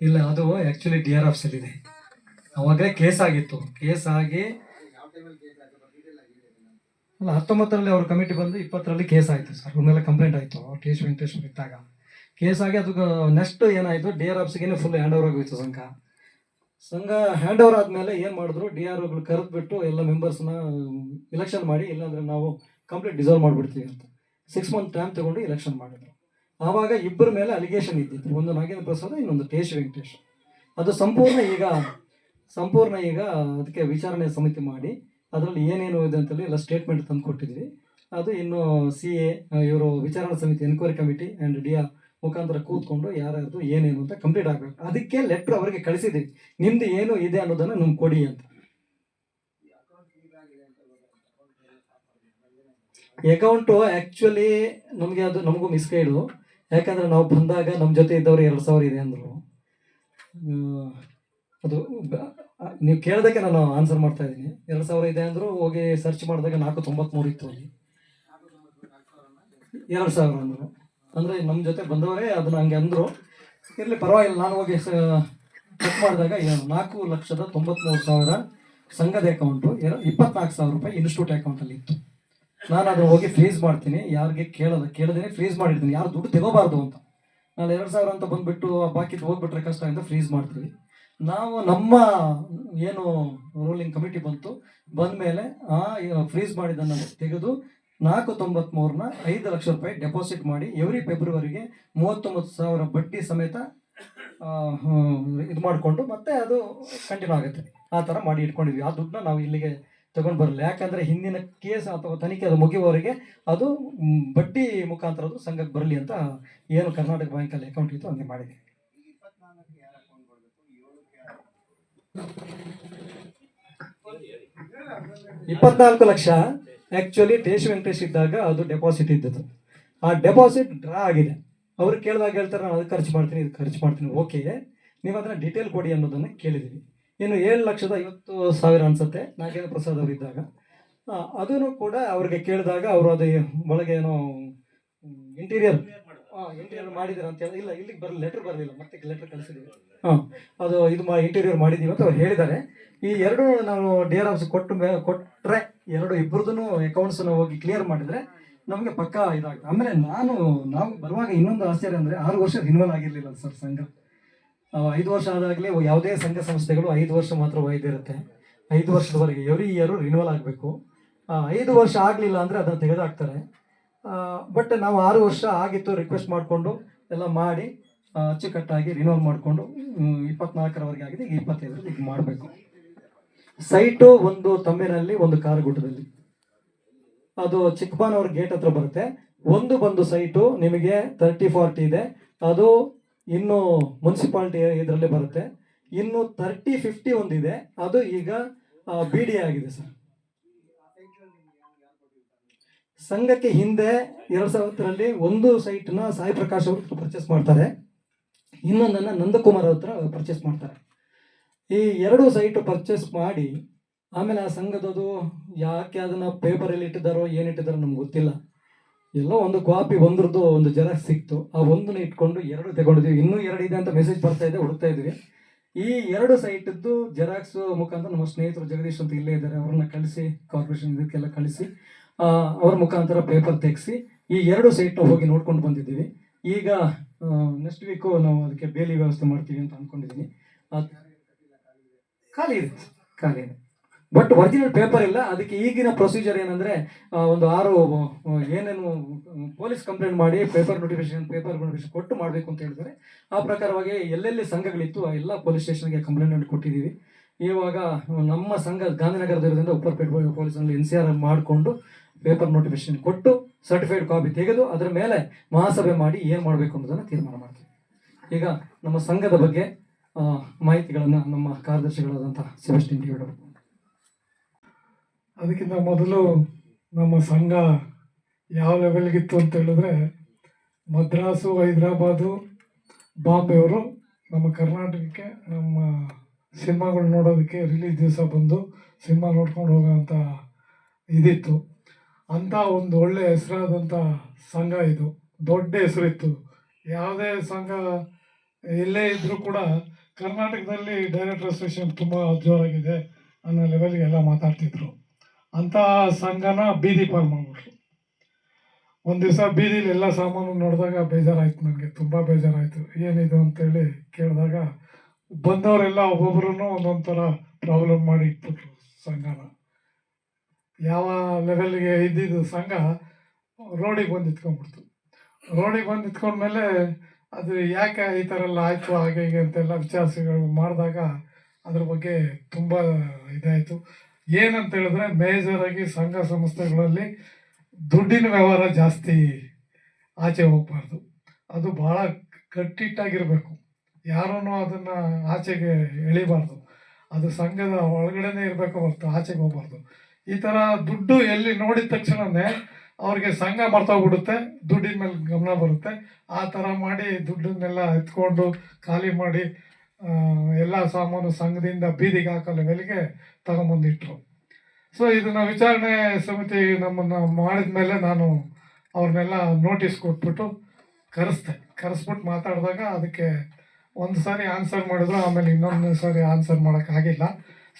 ಇಲ್ಲ, ಅದು ಆಕ್ಚುಲಿ ಡಿ ಆರ್ ಆಫ್ಸಲ್ಲಿದೆ ಅವಾಗಲೇ ಕೇಸ್ ಆಗಿತ್ತು ಕೇಸ್ ಆಗಿ ಅಲ್ಲ, ಹತ್ತೊಂಬತ್ತರಲ್ಲಿ ಅವ್ರ ಕಮಿಟಿ ಬಂದು ಇಪ್ಪತ್ತರಲ್ಲಿ ಕೇಸ್ ಆಯಿತು ಸರ್ ಅವ್ರನ್ನೆಲ್ಲ ಕಂಪ್ಲೇಂಟ್ ಆಯಿತು. ಟಿ ಎಸ್ ವೆಂಕಟೇಶ್ವರ್ ಇದ್ದಾಗ. ಕೇಸ್ ಆಗಿ ಅದು ನೆಕ್ಸ್ಟ್ ಏನಾಯಿತು? ಡಿ ಆರ್ ಆಫ್ಸ್ಗೆ ಫುಲ್ ಹ್ಯಾಂಡ್ ಓವರ್ ಆಗೋಯ್ತು ಸಂಘ. ಸಂಘ ಹ್ಯಾಂಡ್ ಓವರ್ ಆದಮೇಲೆ ಏನು ಮಾಡಿದ್ರು? ಡಿ ಆರ್ ಓಗಳು ಕರೆದ್ಬಿಟ್ಟು ಎಲ್ಲ ಮೆಂಬರ್ಸ್ನ ಇಲೆಕ್ಷನ್ ಮಾಡಿ, ಇಲ್ಲಾಂದರೆ ನಾವು ಕಂಪ್ಲೀಟ್ ಡಿಸಾಲ್ವ್ ಮಾಡಿಬಿಡ್ತೀವಿ ಅಂತ. ಸಿಕ್ಸ್ ಮಂತ್ ಟೈಮ್ ತಗೊಂಡು ಇಲೆಕ್ಷನ್ ಮಾಡಿದ್ರು. ಆವಾಗ ಇಬ್ಬರ ಮೇಲೆ ಅಲಿಗೇಷನ್ ಇದ್ದಿತ್ತು. ಒಂದು ನಾಗೇಂದ್ರ ಪ್ರಸಾದ್, ಇನ್ನೊಂದು ಟಿ ಎಸ್ ವೆಂಕಟೇಶ್. ಅದು ಸಂಪೂರ್ಣ ಈಗ ಸಂಪೂರ್ಣ ಈಗ ಅದಕ್ಕೆ ವಿಚಾರಣೆ ಸಮಿತಿ ಮಾಡಿ, ಅದರಲ್ಲಿ ಏನೇನು ಇದೆ ಅಂತೇಳಿ ಎಲ್ಲ ಸ್ಟೇಟ್ಮೆಂಟ್ ತಂದು ಕೊಟ್ಟಿದ್ವಿ. ಅದು ಇನ್ನು ಸಿ ಎ ಇವರು ವಿಚಾರಣಾ ಸಮಿತಿ enquiry committee and D R ಮುಖಾಂತರ ಕೂತ್ಕೊಂಡು ಯಾರ್ಯಾರ್ದು ಏನೇನು ಅಂತ ಕಂಪ್ಲೀಟ್ ಆಗಬೇಕು. ಅದಕ್ಕೆ ಲೆಟ್ರ್ ಅವರಿಗೆ ಕಳಿಸಿದ್ದೀವಿ. ನಿಮ್ದು ಏನು ಇದೆ ಅನ್ನೋದನ್ನು ನಮ್ಗೆ ಕೊಡಿ ಅಂತ. ಅಕೌಂಟು ಆ್ಯಕ್ಚುಲಿ ನಮಗೆ ಅದು ನಮಗೂ ಮಿಸ್ಗೈಡು ಯಾಕಂದರೆ ನಾವು ಬಂದಾಗ ನಮ್ಮ ಜೊತೆ ಇದ್ದವ್ರು ಎರಡು ಸಾವಿರ ಇದೆ ಅಂದರು. ಅದು ನೀವು ಕೇಳೋದಕ್ಕೆ ನಾನು ಆನ್ಸರ್ ಮಾಡ್ತಾ ಇದ್ದೀನಿ. ಎರಡು ಸಾವಿರ ಇದೆ ಅಂದರು ಹೋಗಿ ಸರ್ಚ್ ಮಾಡಿದಾಗ ನಾಲ್ಕು ತೊಂಬತ್ಮೂರು ಇತ್ತು ಅಲ್ಲಿ. ಎರಡು ಸಾವಿರ ಅಂದರು. ಅಂದರೆ ನಮ್ಮ ಜೊತೆ ಬಂದವರೇ ಅದನ್ನ ಹಂಗೆ ಅಂದರು. ಇರಲಿ, ಪರವಾಗಿಲ್ಲ, ನಾನು ಹೋಗಿ ಚೆಕ್ ಮಾಡಿದಾಗ ನಾಲ್ಕು ಲಕ್ಷದ ತೊಂಬತ್ಮೂರು ಸಾವಿರ ಸಂಘದ ಅಕೌಂಟು ಇಪ್ಪತ್ನಾಲ್ಕು ಸಾವಿರ ರೂಪಾಯಿ ಇನ್ಸ್ಟಿಟ್ಯೂಟ್ ಅಕೌಂಟಲ್ಲಿ ಇತ್ತು. ನಾನು ಅದನ್ನ ಹೋಗಿ ಫ್ರೀಸ್ ಮಾಡ್ತೀನಿ. ಯಾರಿಗೆ ಕೇಳೋದು, ಕೇಳದೇನೆ ಫ್ರೀಸ್ ಮಾಡಿರ್ತೀನಿ. ಯಾರು ದುಡ್ಡು ತಗೋಬಾರ್ದು ಅಂತ. ನಾನು ಎರಡು ಸಾವಿರ ಅಂತ ಬಂದುಬಿಟ್ಟು ಬಾಕಿ ಹೋಗ್ಬಿಟ್ರೆ ಕಷ್ಟ ಅಂತ ಫ್ರೀಸ್ ಮಾಡ್ತೀವಿ. ನಾವು ನಮ್ಮ, ಏನು ರೂಲಿಂಗ್ ಕಮಿಟಿ ಬಂತು, ಬಂದಮೇಲೆ, ಆ ಫ್ರೀಸ್ ಮಾಡಿದ್ದನ್ನು ತೆಗೆದು ನಾಲ್ಕು ತೊಂಬತ್ಮೂರನ್ನ ಐದು ಲಕ್ಷ ರೂಪಾಯಿ ಡೆಪಾಸಿಟ್ ಮಾಡಿ ಎವ್ರಿ ಫೆಬ್ರವರಿಗೆ ಮೂವತ್ತೊಂಬತ್ತು ಸಾವಿರ ಬಡ್ಡಿ ಸಮೇತ ಇದು ಮಾಡಿಕೊಂಡು ಮತ್ತೆ ಅದು ಕಂಟಿನ್ಯೂ ಆಗುತ್ತೆ. ಆ ಥರ ಮಾಡಿ ಇಟ್ಕೊಂಡಿದ್ವಿ. ಆ ದುಡ್ಡನ್ನ ನಾವು ಇಲ್ಲಿಗೆ ತಗೊಂಡು ಬರಲ್ಲ. ಯಾಕಂದರೆ ಹಿಂದಿನ ಕೇಸ್ ಅಥವಾ ತನಿಖೆ ಅದು ಮುಗಿಯುವವರೆಗೆ ಅದು ಬಡ್ಡಿ ಮುಖಾಂತರ ಅದು ಸಂಘಕ್ಕೆ ಬರಲಿ ಅಂತ ಏನು ಕರ್ನಾಟಕ ಬ್ಯಾಂಕಲ್ಲಿ ಅಕೌಂಟ್ ಇತ್ತು, ಹಂಗೆ ಮಾಡಿದ್ವಿ. ಇಪ್ಪತ್ನಾಲ್ಕು ಲಕ್ಷ. ಆಕ್ಚುಲಿ ಟೇಶ್ ವೆಂಕಟೇಶ್ ಇದ್ದಾಗ ಅದು ಡೆಪಾಸಿಟ್ ಇದ್ದದ್ದು. ಆ ಡೆಪಾಸಿಟ್ ಡ್ರಾ ಆಗಿದೆ. ಅವ್ರು ಕೇಳಿದಾಗ ಹೇಳ್ತಾರೆ, ನಾನು ಅದಕ್ಕೆ ಖರ್ಚು ಮಾಡ್ತೀನಿ ಇದು ಖರ್ಚು ಮಾಡ್ತೀನಿ. ಓಕೆ ನೀವು ಅದನ್ನ ಡೀಟೇಲ್ ಕೊಡಿ ಅನ್ನೋದನ್ನು ಕೇಳಿದ್ದೀವಿ ಇನ್ನು ಏಳು ಲಕ್ಷದ ಐವತ್ತು ಸಾವಿರ ಅನ್ಸುತ್ತೆ, ನಾಗೇಂದ್ರ ಪ್ರಸಾದ್ ಅವರು ಇದ್ದಾಗ. ಅದನ್ನು ಕೂಡ ಅವ್ರಿಗೆ ಕೇಳಿದಾಗ ಅವರು ಅದು ಒಳಗೆ ಏನೋ ಇಂಟೀರಿಯರ್ ಇಂಟೀರಿಯರ್ ಮಾಡಿದಿರ ಅಂತ ಹೇಳಿ ಇಲ್ಲ ಇಲ್ಲಿಗೆ ಬರ್ ಲೆಟರ್ ಬರಲಿಲ್ಲ ಮತ್ತೆ ಲೆಟರ್ ಕಳಿಸಿದ್ದೀವಿ. ಹಾಂ. ಅದು ಇದು ಮಾ ಇಂಟೀರಿಯರ್ ಮಾಡಿದ್ದೀವಿ ಅಂತ ಅವ್ರು ಹೇಳಿದ್ದಾರೆ. ಈ ಎರಡು ನಾವು ಡಿ ಆರ್ ಆಫ್ಸ್ ಕೊಟ್ಟು ಮೇ ಕೊಟ್ಟರೆ ಎರಡು ಇಬ್ಬರದೂ ಅಕೌಂಟ್ಸನ್ನು ಹೋಗಿ ಕ್ಲಿಯರ್ ಮಾಡಿದರೆ ನಮಗೆ ಪಕ್ಕಾ ಇದಾಗುತ್ತೆ ಆಮೇಲೆ ನಾನು ನಾವು ಬರುವಾಗ ಇನ್ನೊಂದು ಆಶ್ಚರ್ಯ ಅಂದರೆ ಆರು ವರ್ಷ ರಿನ್ವಲ್ ಆಗಿರಲಿಲ್ಲ ಸರ್ ಸಂಘ. ಐದು ವರ್ಷ ಆದಾಗಲೇ ಯಾವುದೇ ಸಂಘ ಸಂಸ್ಥೆಗಳು ಐದು ವರ್ಷ ಮಾತ್ರ ಒಯ್ದಿರುತ್ತೆ ಐದು ವರ್ಷದವರೆಗೆ ಎವ್ರಿ ಇಯರು ರಿನ್ವಲ್ ಆಗಬೇಕು. ಐದು ವರ್ಷ ಆಗಲಿಲ್ಲ ಅಂದರೆ ಅದನ್ನು ತೆಗೆದಾಕ್ತಾರೆ. ಬಟ್ ನಾವು ಆರು ವರ್ಷ ಆಗಿತ್ತು ರಿಕ್ವೆಸ್ಟ್ ಮಾಡಿಕೊಂಡು, ಎಲ್ಲ ಮಾಡಿ ಅಚ್ಚುಕಟ್ಟಾಗಿ ರಿನೋಲ್ ಮಾಡಿಕೊಂಡು ಇಪ್ಪತ್ನಾಲ್ಕರವರೆಗೆ ಆಗಿದೆ, ಈಗ ಇಪ್ಪತ್ತೈದರಲ್ಲಿ ಈಗ ಮಾಡಬೇಕು. ಸೈಟು ಒಂದು ತಮ್ಮಿನಲ್ಲಿ ಒಂದು ಕಾರಗುಟ್ಟದಲ್ಲಿ ಅದು ಚಿಕ್ಕಬಾನವ್ರ ಗೇಟ್ ಹತ್ರ ಬರುತ್ತೆ. ಒಂದು ಬಂದು ಸೈಟು ನಿಮಗೆ ತರ್ಟಿ ಫಾರ್ಟಿ ಇದೆ. ಅದು ಇನ್ನು ಮುನ್ಸಿಪಾಲ್ಟಿ ಇದರಲ್ಲೇ ಬರುತ್ತೆ. ಇನ್ನು ತರ್ಟಿ ಫಿಫ್ಟಿ ಒಂದಿದೆ. ಅದು ಈಗ ಬಿ ಡಿ ಆಗಿದೆ ಸರ್ ಸಂಘಕ್ಕೆ ಹಿಂದೆ ಎರಡ್ ಸಾವಿರದಲ್ಲಿ ಒಂದು ಸೈಟ್ನ ಸಾಯಿ ಪ್ರಕಾಶ್ ಅವ್ರ ಪರ್ಚೇಸ್ ಮಾಡ್ತಾರೆ. ಇನ್ನೊಂದನ್ನು ನಂದಕುಮಾರ್ ಹತ್ರ ಪರ್ಚೇಸ್ ಮಾಡ್ತಾರೆ. ಈ ಎರಡು ಸೈಟು ಪರ್ಚೇಸ್ ಮಾಡಿ, ಆಮೇಲೆ ಆ ಸಂಘದದು ಯಾಕೆ ಅದನ್ನ ಪೇಪರಲ್ಲಿ ಇಟ್ಟಿದ್ದಾರೋ, ಏನು ಇಟ್ಟಿದ್ದಾರೋ ನಮ್ಗೆ ಗೊತ್ತಿಲ್ಲ. ಎಲ್ಲ ಒಂದು ಕಾಪಿ ಒಂದ್ರದ್ದು ಒಂದು ಜೆರಾಕ್ಸ್ ಸಿಕ್ತು. ಆ ಒಂದನ್ನ ಇಟ್ಕೊಂಡು ಎರಡು ತಗೊಂಡಿದ್ವಿ. ಇನ್ನೂ ಎರಡು ಇದೆ ಅಂತ ಮೆಸೇಜ್ ಬರ್ತಾ ಇದೆ, ಹುಡುಕ್ತಾ ಇದ್ವಿ. ಈ ಎರಡು ಸೈಟದ್ದು ಜೆರಾಕ್ಸ್ ಮುಖಾಂತರ ನಮ್ಮ ಸ್ನೇಹಿತರು ಜಗದೀಶ್ ಅಂತ ಇಲ್ಲೇ ಇದ್ದಾರೆ. ಅವ್ರನ್ನ ಕಳಿಸಿ ಕಾರ್ಪೊರೇಷನ್ ಇದಕ್ಕೆಲ್ಲ ಕಳಿಸಿ. ಅವ್ರ ಮುಖಾಂತರ ಪೇಪರ್ ತೆಗೆಸಿ ಈ ಎರಡು ಸೈಟ್ ಹೋಗಿ ನೋಡ್ಕೊಂಡು ಬಂದಿದ್ದೀವಿ. ಈಗ ನೆಕ್ಸ್ಟ್ ವೀಕು ನಾವು ಅದಕ್ಕೆ ಬೇಲಿ ವ್ಯವಸ್ಥೆ ಮಾಡ್ತೀವಿ ಅಂತ ಅನ್ಕೊಂಡಿದ್ದೀನಿ ಖಾಲಿ ಇದೆ. ಖಾಲಿ ಇದೆ. ಬಟ್ ಒರಿಜಿನಲ್ ಪೇಪರ್ ಇಲ್ಲ. ಅದಕ್ಕೆ ಈಗಿನ ಪ್ರೊಸೀಜರ್ ಏನಂದ್ರೆ ಒಂದು ಆರು ಏನೇನು ಪೊಲೀಸ್ ಕಂಪ್ಲೇಂಟ್ ಮಾಡಿ ಪೇಪರ್ ನೋಟಿಫಿಕೇಶನ್ ಪೇಪರ್ ನೋಟಿಫಿಕೇಶನ್ ಕೊಟ್ಟು ಮಾಡಬೇಕು ಅಂತ ಹೇಳ್ತಾರೆ ಆ ಪ್ರಕಾರವಾಗಿ ಎಲ್ಲೆಲ್ಲಿ ಸಂಘಗಳಿತ್ತು, ಆ ಎಲ್ಲ ಪೊಲೀಸ್ ಸ್ಟೇಷನ್ಗೆ ಕಂಪ್ಲೇಂಟ್ ಕೊಟ್ಟಿದ್ದೀವಿ. ಇವಾಗ ನಮ್ಮ ಸಂಘ ಗಾಂಧಿನಗರದಿಂದ ಉಪ್ಪರ್ಪೇಟೆ ಪೊಲೀಸ್ನಲ್ಲಿ ಎನ್ ಸಿ ಆರ್ ಮಾಡಿಕೊಂಡು ಪೇಪರ್ ನೋಟಿಫಿಕೇಶನ್ ಕೊಟ್ಟು ಸರ್ಟಿಫೈಡ್ ಕಾಪಿ ತೆಗೆದು ಅದರ ಮೇಲೆ ಮಹಾಸಭೆ ಮಾಡಿ ಏನು ಮಾಡಬೇಕು ಅನ್ನೋದನ್ನು ತೀರ್ಮಾನ ಮಾಡ್ತೀವಿ. ಈಗ ನಮ್ಮ ಸಂಘದ ಬಗ್ಗೆ ಮಾಹಿತಿಗಳನ್ನು ನಮ್ಮ ಕಾರ್ಯದರ್ಶಿಗಳಾದಂಥ ಸೆಬೆಸ್ಟಿನ್ ಹೇಳಬೇಕು ಅದಕ್ಕಿಂತ ಮೊದಲು ನಮ್ಮ ಸಂಘ ಯಾವ ಲೆವೆಲ್ಗಿತ್ತು ಅಂತ ಹೇಳಿದ್ರೆ, ಮದ್ರಾಸು, ಹೈದರಾಬಾದು, ಬಾಂಬೆಯವರು ನಮ್ಮ ಕರ್ನಾಟಕಕ್ಕೆ, ನಮ್ಮ ಸಿನಿಮಾಗಳು ನೋಡೋದಕ್ಕೆ ರಿಲೀಸ್ ದಿವಸ ಬಂದು ಸಿನಿಮಾ ನೋಡ್ಕೊಂಡು ಹೋಗೋವಂಥ ಇದಿತ್ತು. ಅಂಥ ಒಂದು ಒಳ್ಳೆ ಹೆಸರಾದಂಥ ಸಂಘ ಇದು. ದೊಡ್ಡ ಹೆಸರಿತ್ತು ಯಾವುದೇ ಸಂಘ ಎಲ್ಲೇ ಇದ್ದರೂ ಕೂಡ ಕರ್ನಾಟಕದಲ್ಲಿ ಡೈರೆಕ್ಟರ್ ಅಸೋಸಿಯೇಷನ್ ತುಂಬ ಜೋರಾಗಿದೆ ಅನ್ನೋ ಲೆವೆಲ್ಗೆ ಎಲ್ಲ ಮಾತಾಡ್ತಿದ್ರು. ಅಂತ ಸಂಘನ ಬೀದಿ ಪಾಲ್ ಮಾಡ್ಬಿಟ್ರು. ಒಂದು ದಿವಸ ಬೀದಿಲಿ ಎಲ್ಲ ಸಾಮಾನು ನೋಡಿದಾಗ ಬೇಜಾರಾಯಿತು ನನಗೆ. ತುಂಬ ಬೇಜಾರಾಯಿತು. ಏನಿದು ಅಂತೇಳಿ ಕೇಳಿದಾಗ ಬಂದವರೆಲ್ಲ ಒಬ್ಬೊಬ್ರು ಒಂದೊಂದು ಥರ ಪ್ರಾಬ್ಲಮ್ ಮಾಡಿ ಇಟ್ಬಿಟ್ರು ಸಂಘನ. ಯಾವ ಲೆವೆಲ್ಗೆ ಇದ್ದಿದ್ದು ಸಂಘ ರೋಡಿಗೆ ಬಂದು ನಿಂತ್ಕೊಂಡ್ಬಿಡ್ತು ರೋಡಿಗೆ ಬಂದು ನಿಂತ್ಕೊಂಡ್ಮೇಲೆ ಅದು ಯಾಕೆ ಈ ಥರ ಎಲ್ಲ ಆಯಿತು, ಹಾಗೆ ಹೀಗೆ ಅಂತೆಲ್ಲ ವಿಚಾರಿಸಿಗಳು ಮಾಡಿದಾಗ ಅದ್ರ ಬಗ್ಗೆ ತುಂಬ ಇದಾಯಿತು. ಏನಂತ ಹೇಳಿದ್ರೆ ಮೇಜರ್ ಆಗಿ ಸಂಘ ಸಂಸ್ಥೆಗಳಲ್ಲಿ ದುಡ್ಡಿನ ವ್ಯವಹಾರ ಜಾಸ್ತಿ ಆಚೆ ಹೋಗ್ಬಾರ್ದು. ಅದು ಭಾಳ ಕಟ್ಟಿಟ್ಟಾಗಿರಬೇಕು ಯಾರೂ ಅದನ್ನು ಆಚೆಗೆ ಎಳಿಬಾರ್ದು. ಅದು ಸಂಘದ ಒಳಗಡೆನೇ ಇರಬೇಕು ಹೊರತು ಆಚೆಗೆ ಹೋಗ್ಬಾರ್ದು. ಈ ಥರ ದುಡ್ಡು ಎಲ್ಲಿ ನೋಡಿದ ತಕ್ಷಣನೇ ಅವ್ರಿಗೆ ಸಂಘ ಮರ್ತೋಗ್ಬಿಡುತ್ತೆ. ದುಡ್ಡಿನ ಮೇಲೆ ಗಮನ ಬರುತ್ತೆ. ಆ ಥರ ಮಾಡಿ ದುಡ್ಡನ್ನೆಲ್ಲ ಎತ್ಕೊಂಡು ಖಾಲಿ ಮಾಡಿ ಎಲ್ಲ ಸಾಮಾನು ಸಂಘದಿಂದ ಬೀದಿಗೆ ಹಾಕೋ ಲೆವೆಲ್ಗೆ ತಗೊಂಬಂದಿಟ್ರು. ಸೊ ಇದನ್ನ ವಿಚಾರಣೆ ಸಮಿತಿ ನಮ್ಮನ್ನು ಮಾಡಿದ ಮೇಲೆ ನಾನು ಅವ್ರನ್ನೆಲ್ಲ ನೋಟಿಸ್ ಕೊಟ್ಬಿಟ್ಟು ಕರೆಸ್ದೆ. ಕರೆಸ್ಬಿಟ್ಟು ಮಾತಾಡಿದಾಗ ಅದಕ್ಕೆ ಒಂದು ಸಾರಿ ಆನ್ಸರ್ ಮಾಡಿದ್ರು, ಆಮೇಲೆ ಇನ್ನೊಂದು ಸಾರಿ ಆನ್ಸರ್ ಮಾಡೋಕ್ಕಾಗಿಲ್ಲ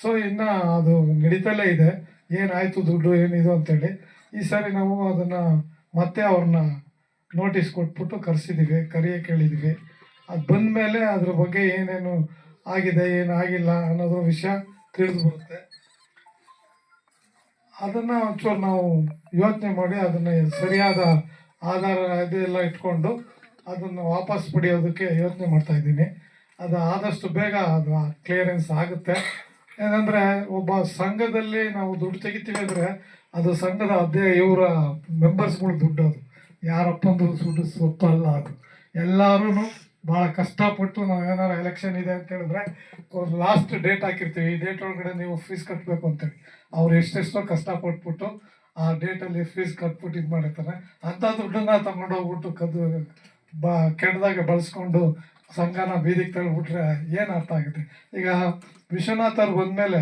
ಸೊ ಇನ್ನು ಅದು ನಡೀತಲೇ ಇದೆ. ಏನಾಯಿತು ದುಡ್ಡು, ಏನಿದು ಅಂತೇಳಿ ಈ ಸಾರಿ ನಾವು ಅದನ್ನು ಮತ್ತೆ ಅವ್ರನ್ನ ನೋಟಿಸ್ ಕೊಟ್ಬಿಟ್ಟು ಕರೆಸಿದ್ದೀವಿ ಕರೆಯ ಹೇಳಿದ್ವಿ ಅದು ಬಂದ ಮೇಲೆ ಅದ್ರ ಬಗ್ಗೆ ಏನೇನು ಆಗಿದೆ ಏನು ಆಗಿಲ್ಲ ಅನ್ನೋದು ವಿಷಯ ತಿಳಿದು ಬರುತ್ತೆ ಅದನ್ನು ಒಂಚೂರು ನಾವು ಯೋಚನೆ ಮಾಡಿ ಅದನ್ನು ಸರಿಯಾದ ಆಧಾರ ಇದೆಲ್ಲ ಇಟ್ಕೊಂಡು ಅದನ್ನು ವಾಪಸ್ ಪಡೆಯೋದಕ್ಕೆ ಯೋಚನೆ ಮಾಡ್ತಾ ಇದ್ದೀನಿ. ಅದು ಆದಷ್ಟು ಬೇಗ ಅದು ಕ್ಲಿಯರೆನ್ಸ್ ಆಗುತ್ತೆ. ಏನಂದರೆ ಒಬ್ಬ ಸಂಘದಲ್ಲಿ ನಾವು ದುಡ್ಡು ತೆಗಿತೀವಿ ಅಂದರೆ ಅದು ಸಂಘದ ಅದೇ ಇವರ ಮೆಂಬರ್ಸ್ಗಳ ದುಡ್ಡು ಅದು. ಯಾರಪ್ಪಂದು ದುಡ್ಡು ಅಲ್ಲ ಅದು. ಎಲ್ಲರೂ ಭಾಳ ಕಷ್ಟಪಟ್ಟು ನಾವು ಏನಾರು ಎಲೆಕ್ಷನ್ ಇದೆ ಅಂತ ಹೇಳಿದ್ರೆ ಲಾಸ್ಟ್ ಡೇಟ್ ಹಾಕಿರ್ತೀವಿ. ಈ ಡೇಟ್ ಒಳಗಡೆ ನೀವು ಫೀಸ್ ಕಟ್ಟಬೇಕು ಅಂತೇಳಿ. ಅವ್ರು ಎಷ್ಟೆಷ್ಟೋ ಕಷ್ಟಪಟ್ಬಿಟ್ಟು ಆ ಡೇಟಲ್ಲಿ ಫೀಸ್ ಕಟ್ಬಿಟ್ಟು ಇದು ಮಾಡಿರ್ತಾರೆ ಅಂಥ ದುಡ್ಡನ್ನ ತಗೊಂಡೋಗ್ಬಿಟ್ಟು ಕದ್ದು ಬ ಕೆಟ್ಟದಾಗೆ ಬಳಸ್ಕೊಂಡು ಸಂಘನ ಬೀದಿಗೆ ತಳ್ಳಿಬಿಟ್ರೆ ಏನು ಅರ್ಥ ಆಗುತ್ತೆ? ಈಗ ವಿಶ್ವನಾಥ್ ಅವ್ರು ಬಂದಮೇಲೆ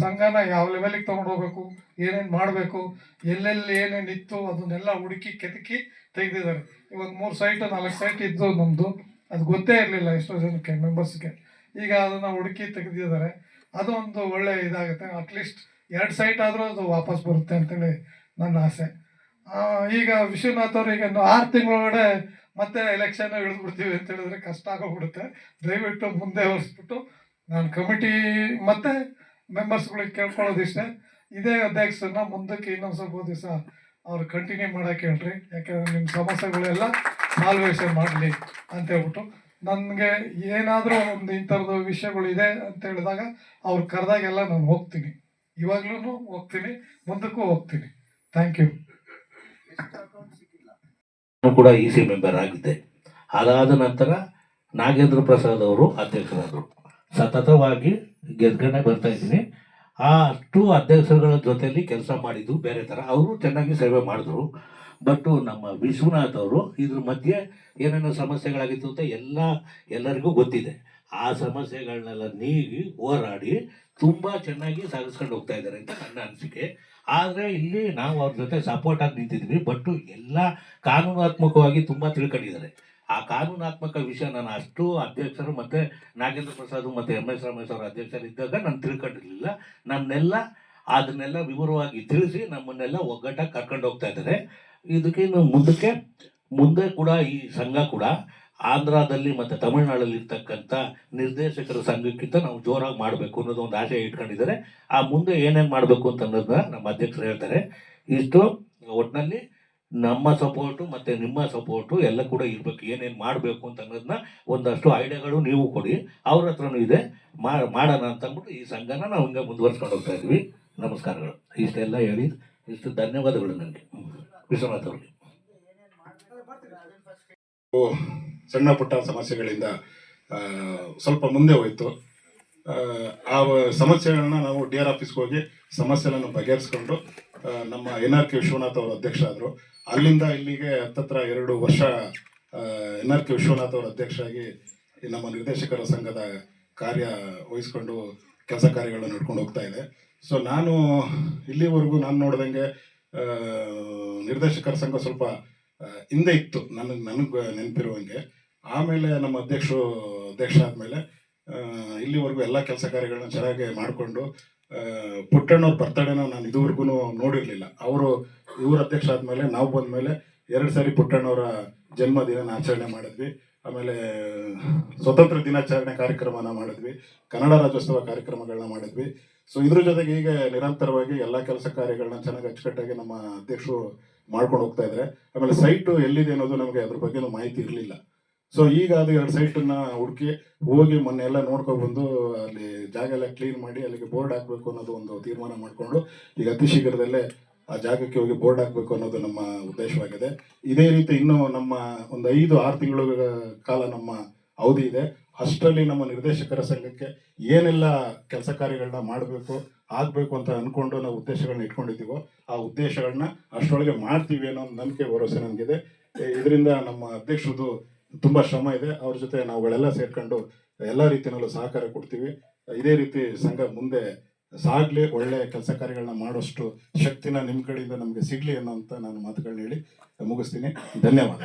ಸಂಘನ ಯಾವ ಲೆವೆಲಿಗೆ ತೊಗೊಂಡು ಹೋಗ್ಬೇಕು? ಏನೇನು ಮಾಡಬೇಕು? ಎಲ್ಲೆಲ್ಲಿ ಏನೇನು ಇತ್ತು? ಅದನ್ನೆಲ್ಲ ಹುಡುಕಿ ಕೆದಕಿ ತೆಗೆದಿದ್ದಾರೆ. ಇವಾಗ ಮೂರು ಸೈಟ್ ನಾಲ್ಕು ಸೈಟ್ ಇದ್ದು ನಮ್ಮದು ಅದು ಗೊತ್ತೇ ಇರಲಿಲ್ಲ ಎಷ್ಟೋ ಜನಕ್ಕೆ ಮೆಂಬರ್ಸ್ಗೆ ಈಗ ಅದನ್ನು ಹುಡುಕಿ ತೆಗೆದಿದ್ದಾರೆ. ಅದು ಒಂದು ಒಳ್ಳೆ ಇದಾಗುತ್ತೆ. ಅಟ್ಲೀಸ್ಟ್ ಎರಡು ಸೈಟ್ ಆದರೂ ಅದು ವಾಪಸ್ ಬರುತ್ತೆ ಅಂತೇಳಿ ನನ್ನ ಆಸೆ. ಈಗ ವಿಶ್ವನಾಥ್ ಅವ್ರು ಈಗ ಆರು ತಿಂಗಳೊಳಗಡೆ ಮತ್ತೆ ಎಲೆಕ್ಷನ್ ಇಳಿದ್ಬಿಡ್ತೀವಿ ಅಂತ ಹೇಳಿದ್ರೆ ಕಷ್ಟ ಆಗೋಗ್ಬಿಡುತ್ತೆ. ದಯವಿಟ್ಟು ಮುಂದೆ ಹೊರಿಸ್ಬಿಟ್ಟು ನಾನು ಕಮಿಟಿ ಮತ್ತೆ ಮೆಂಬರ್ಸ್ಗಳಿಗೆ ಕೇಳ್ಕೊಳ್ಳೋದಿಷ್ಟೇ. ಇದೇ ಅಧ್ಯಕ್ಷರನ್ನ ಮುಂದಕ್ಕೆ ಇನ್ನೊಂದು ಸ್ವಲ್ಪ ದಿವಸ ಅವ್ರು ಕಂಟಿನ್ಯೂ ಮಾಡೋಕೆ ಹೇಳ್ರಿ. ಯಾಕೆಂದ್ರೆ ನಿಮ್ಮ ಸಮಸ್ಯೆಗಳೆಲ್ಲ ಸಾಲ್ವೇಷನ್ ಮಾಡಲಿ ಅಂತ ಹೇಳ್ಬಿಟ್ಟು ನನಗೆ ಏನಾದರೂ ಒಂದು ಇಂಥದ್ದು ವಿಷಯಗಳಿದೆ ಅಂತ ಹೇಳಿದಾಗ ಅವ್ರು ಕರೆದಾಗೆಲ್ಲ ನಾನು ಹೋಗ್ತೀನಿ. ಇವಾಗ್ಲೂ ಹೋಗ್ತೀನಿ, ಮುಂದಕ್ಕೂ ಹೋಗ್ತೀನಿ. ಥ್ಯಾಂಕ್ ಯು ಕೂಡ ಇ ಸಿ ಮೆಂಬರ್ ಆಗಿದ್ದೆ ಅದಾದ ನಂತರ ನಾಗೇಂದ್ರ ಪ್ರಸಾದ್ ಅವರು ಅಧ್ಯಕ್ಷರಾದರು. ಸತತವಾಗಿ ಗೆದ್ಕೊಂಡೇ ಬರ್ತಾ ಇದ್ದೀನಿ. ಆ ಅಷ್ಟು ಅಧ್ಯಕ್ಷರುಗಳ ಜೊತೆಯಲ್ಲಿ ಕೆಲಸ ಮಾಡಿದ್ದು ಬೇರೆ ಥರ ಅವರು ಚೆನ್ನಾಗಿ ಸೇವೆ ಮಾಡಿದ್ರು. ಬಟ್ಟು ನಮ್ಮ ವಿಶ್ವನಾಥ್ ಅವರು ಇದ್ರ ಮಧ್ಯೆ ಏನೇನೋ ಸಮಸ್ಯೆಗಳಾಗಿತ್ತು ಅಂತ ಎಲ್ಲ ಎಲ್ಲರಿಗೂ ಗೊತ್ತಿದೆ. ಆ ಸಮಸ್ಯೆಗಳನ್ನೆಲ್ಲ ನೀಗಿ ಹೋರಾಡಿ ತುಂಬ ಚೆನ್ನಾಗಿ ಸಾಗಿಸ್ಕೊಂಡು ಹೋಗ್ತಾ ಇದ್ದಾರೆ ಅಂತ ನನ್ನ ಅನಿಸಿಕೆ. ಆದರೆ ಇಲ್ಲಿ ನಾವು ಅವ್ರ ಜೊತೆ ಸಪೋರ್ಟ್ ಆಗಿ ನಿಂತಿದ್ವಿ ಬಟ್ ಎಲ್ಲ ಕಾನೂನಾತ್ಮಕವಾಗಿ ತುಂಬ ತಿಳ್ಕೊಂಡಿದ್ದಾರೆ. ಆ ಕಾನೂನಾತ್ಮಕ ವಿಷಯ ನಾನು ಅಷ್ಟು ಅಧ್ಯಕ್ಷರು ಮತ್ತೆ ನಾಗೇಂದ್ರ ಪ್ರಸಾದ್ ಮತ್ತೆ ಎಂ ಎಸ್ ರಮೇಶ್ ಅವರ ಅಧ್ಯಕ್ಷರಿದ್ದಾಗ ನಾನು ತಿಳ್ಕೊಂಡಿರಲಿಲ್ಲ. ನನ್ನೆಲ್ಲ ಅದನ್ನೆಲ್ಲ ವಿವರವಾಗಿ ತಿಳಿಸಿ ನಮ್ಮನ್ನೆಲ್ಲ ಒಗ್ಗಟ್ಟಾಗಿ ಕರ್ಕೊಂಡು ಹೋಗ್ತಾ ಇದ್ದಾರೆ. ಇದಕ್ಕಿನ್ನು ಮುಂದಕ್ಕೆ, ಮುಂದೆ ಕೂಡ ಈ ಸಂಘ ಕೂಡ ಆಂಧ್ರದಲ್ಲಿ ಮತ್ತು ತಮಿಳುನಾಡಲ್ಲಿ ಇರ್ತಕ್ಕಂಥ ನಿರ್ದೇಶಕರ ಸಂಘಕ್ಕಿಂತ ನಾವು ಜೋರಾಗಿ ಮಾಡಬೇಕು ಅನ್ನೋದು ಒಂದು ಆಶಯ ಇಟ್ಕೊಂಡಿದ್ದಾರೆ. ಆ ಮುಂದೆ ಏನೇನು ಮಾಡಬೇಕು ಅಂತ ಅನ್ನೋದನ್ನ ನಮ್ಮ ಅಧ್ಯಕ್ಷರು ಹೇಳ್ತಾರೆ. ಇಷ್ಟು ಒಟ್ಟಿನಲ್ಲಿ ನಮ್ಮ ಸಪೋರ್ಟು ಮತ್ತು ನಿಮ್ಮ ಸಪೋರ್ಟು ಎಲ್ಲ ಕೂಡ ಇರಬೇಕು. ಏನೇನು ಮಾಡಬೇಕು ಅಂತ ಅನ್ನೋದನ್ನ ಒಂದಷ್ಟು ಐಡಿಯಾಗಳು ನೀವು ಕೊಡಿ. ಅವ್ರ ಹತ್ರನೂ ಇದೆ. ಮಾ- ಮಾಡೋಣ ಅಂತ ಅಂದ್ಬಿಟ್ಟು ಈ ಸಂಘನ ನಾವು ಹಿಂಗೆ ಮುಂದುವರ್ಸ್ಕೊಂಡು ಹೋಗ್ತಾ ಇದ್ವಿ ನಮಸ್ಕಾರಗಳು. ಇಷ್ಟೆಲ್ಲ ಹೇಳಿ ಇಷ್ಟು ಧನ್ಯವಾದಗಳು ನನಗೆ. ವಿಶ್ವನಾಥ್ ಅವ್ರಿಗೆ. ಸಣ್ಣ ಪುಟ್ಟ ಸಮಸ್ಯೆಗಳಿಂದ ಸ್ವಲ್ಪ ಮುಂದೆ ಹೋಯಿತು. ಆ ಸಮಸ್ಯೆಗಳನ್ನ ನಾವು ಡಿ ಆರ್ ಆಫೀಸ್ಗೆ ಹೋಗಿ ಸಮಸ್ಯೆಗಳನ್ನು ಬಗೆಹರಿಸ್ಕೊಂಡು ನಮ್ಮ ಎನ್ ಆರ್ ಕೆ ವಿಶ್ವನಾಥ್ ಅವರು ಅಧ್ಯಕ್ಷ ಆದರು ಅಲ್ಲಿಂದ ಇಲ್ಲಿಗೆ ಹತ್ತತ್ರ ಎರಡು ವರ್ಷ ಎನ್ ಆರ್ ಕೆ ವಿಶ್ವನಾಥ್ ಅವರು ಅಧ್ಯಕ್ಷರಾಗಿ ನಮ್ಮ ನಿರ್ದೇಶಕರ ಸಂಘದ ಕಾರ್ಯ ವಹಿಸ್ಕೊಂಡು ಕೆಲಸ ಕಾರ್ಯಗಳನ್ನು ನಡ್ಕೊಂಡು ಹೋಗ್ತಾ ಇದೆ. ಸೊ ನಾನು ಇಲ್ಲಿವರೆಗೂ ನಾನು ನೋಡ್ದಂಗೆ ನಿರ್ದೇಶಕರ ಸಂಘ ಸ್ವಲ್ಪ ಹಿಂದೆ ಇತ್ತು. ನನಗೆ ನನಗೆ ನೆನಪಿರುವಂಗೆ. ಆಮೇಲೆ ನಮ್ಮ ಅಧ್ಯಕ್ಷರು, ಅಧ್ಯಕ್ಷ ಆದಮೇಲೆ ಇಲ್ಲಿವರೆಗೂ ಎಲ್ಲ ಕೆಲಸ ಕಾರ್ಯಗಳನ್ನ ಚೆನ್ನಾಗಿ ಮಾಡಿಕೊಂಡು ಪುಟ್ಟಣ್ಣವ್ರ ಬರ್ತಡೇನ ನಾನು ಇದುವರೆಗೂ ನೋಡಿರಲಿಲ್ಲ. ಅವರು, ಇವ್ರ ಅಧ್ಯಕ್ಷ ಆದಮೇಲೆ, ನಾವು ಬಂದಮೇಲೆ ಎರಡು ಸಾರಿ ಪುಟ್ಟಣ್ಣವರ ಜನ್ಮದಿನ ಆಚರಣೆ ಮಾಡಿದ್ವಿ. ಆಮೇಲೆ ಸ್ವತಂತ್ರ ದಿನಾಚರಣೆ ಕಾರ್ಯಕ್ರಮನ ಮಾಡಿದ್ವಿ. ಕನ್ನಡ ರಾಜ್ಯೋತ್ಸವ ಕಾರ್ಯಕ್ರಮಗಳನ್ನ ಮಾಡಿದ್ವಿ. ಸೊ ಇದ್ರ ಜೊತೆಗೆ ಈಗ ನಿರಂತರವಾಗಿ ಎಲ್ಲ ಕೆಲಸ ಕಾರ್ಯಗಳನ್ನ ಚೆನ್ನಾಗಿ ಅಚ್ಚುಕಟ್ಟಾಗಿ ನಮ್ಮ ಅಧ್ಯಕ್ಷರು ಮಾಡ್ಕೊಂಡು ಹೋಗ್ತಾ ಇದ್ರೆ, ಆಮೇಲೆ ಸೈಟ್ ಎಲ್ಲಿದೆ ಅನ್ನೋದು ನಮಗೆ ಅದ್ರ ಬಗ್ಗೆ ಮಾಹಿತಿ ಇರಲಿಲ್ಲ. ಸೊ ಈಗ ಅದು ಎರಡು ಸೈಟನ್ನ ಹುಡುಕಿ ಹೋಗಿ ಮೊನ್ನೆ ಎಲ್ಲ ನೋಡ್ಕೊಂಡು ಬಂದು ಅಲ್ಲಿ ಜಾಗ ಎಲ್ಲ ಕ್ಲೀನ್ ಮಾಡಿ ಅಲ್ಲಿಗೆ ಬೋರ್ಡ್ ಹಾಕಬೇಕು ಅನ್ನೋದು ಒಂದು ತೀರ್ಮಾನ ಮಾಡಿಕೊಂಡು, ಈಗ ಅತಿ ಶೀಘ್ರದಲ್ಲೇ ಆ ಜಾಗಕ್ಕೆ ಹೋಗಿ ಬೋರ್ಡ್ ಹಾಕಬೇಕು ಅನ್ನೋದು ನಮ್ಮ ಉದ್ದೇಶವಾಗಿದೆ. ಇದೇ ರೀತಿ ಇನ್ನೂ ನಮ್ಮ ಒಂದು ಐದು, ಆರು ತಿಂಗಳ ಕಾಲ ನಮ್ಮ ಅವಧಿ ಇದೆ. ಅಷ್ಟರಲ್ಲಿ ನಮ್ಮ ನಿರ್ದೇಶಕರ ಸಂಘಕ್ಕೆ ಏನೆಲ್ಲ ಕೆಲಸ ಕಾರ್ಯಗಳನ್ನ ಮಾಡಬೇಕು ಆಗಬೇಕು ಅಂತ ಅಂದ್ಕೊಂಡು ನಾವು ಉದ್ದೇಶಗಳನ್ನ ಇಟ್ಕೊಂಡಿದ್ದೀವೋ, ಆ ಉದ್ದೇಶಗಳನ್ನ ಅಷ್ಟರೊಳಗೆ ಮಾಡ್ತೀವಿ ಅನ್ನೋ ಒಂದು ನಂಬಿಕೆ, ಭರವಸೆ ನನಗಿದೆ ಇದರಿಂದ ನಮ್ಮ ಅಧ್ಯಕ್ಷರದು ತುಂಬ ಶ್ರಮ ಇದೆ. ಅವ್ರ ಜೊತೆ ನಾವುಗಳೆಲ್ಲ ಸೇರ್ಕೊಂಡು ಎಲ್ಲ ರೀತಿಯಲ್ಲೂ ಸಹಕಾರ ಕೊಡ್ತೀವಿ. ಇದೇ ರೀತಿ ಸಂಘ ಮುಂದೆ ಸಾಗಲಿ, ಒಳ್ಳೆ ಕೆಲಸ ಕಾರ್ಯಗಳನ್ನ ಮಾಡೋಷ್ಟು ಶಕ್ತಿನ ನಿಮ್ಮ ಕಡೆಯಿಂದ ನಮಗೆ ಸಿಗ್ಲಿ ಅಂತ ನಾನು ಮಾತುಗಳನ್ನ ಹೇಳಿ ಮುಗಿಸ್ತೀನಿ. ಧನ್ಯವಾದ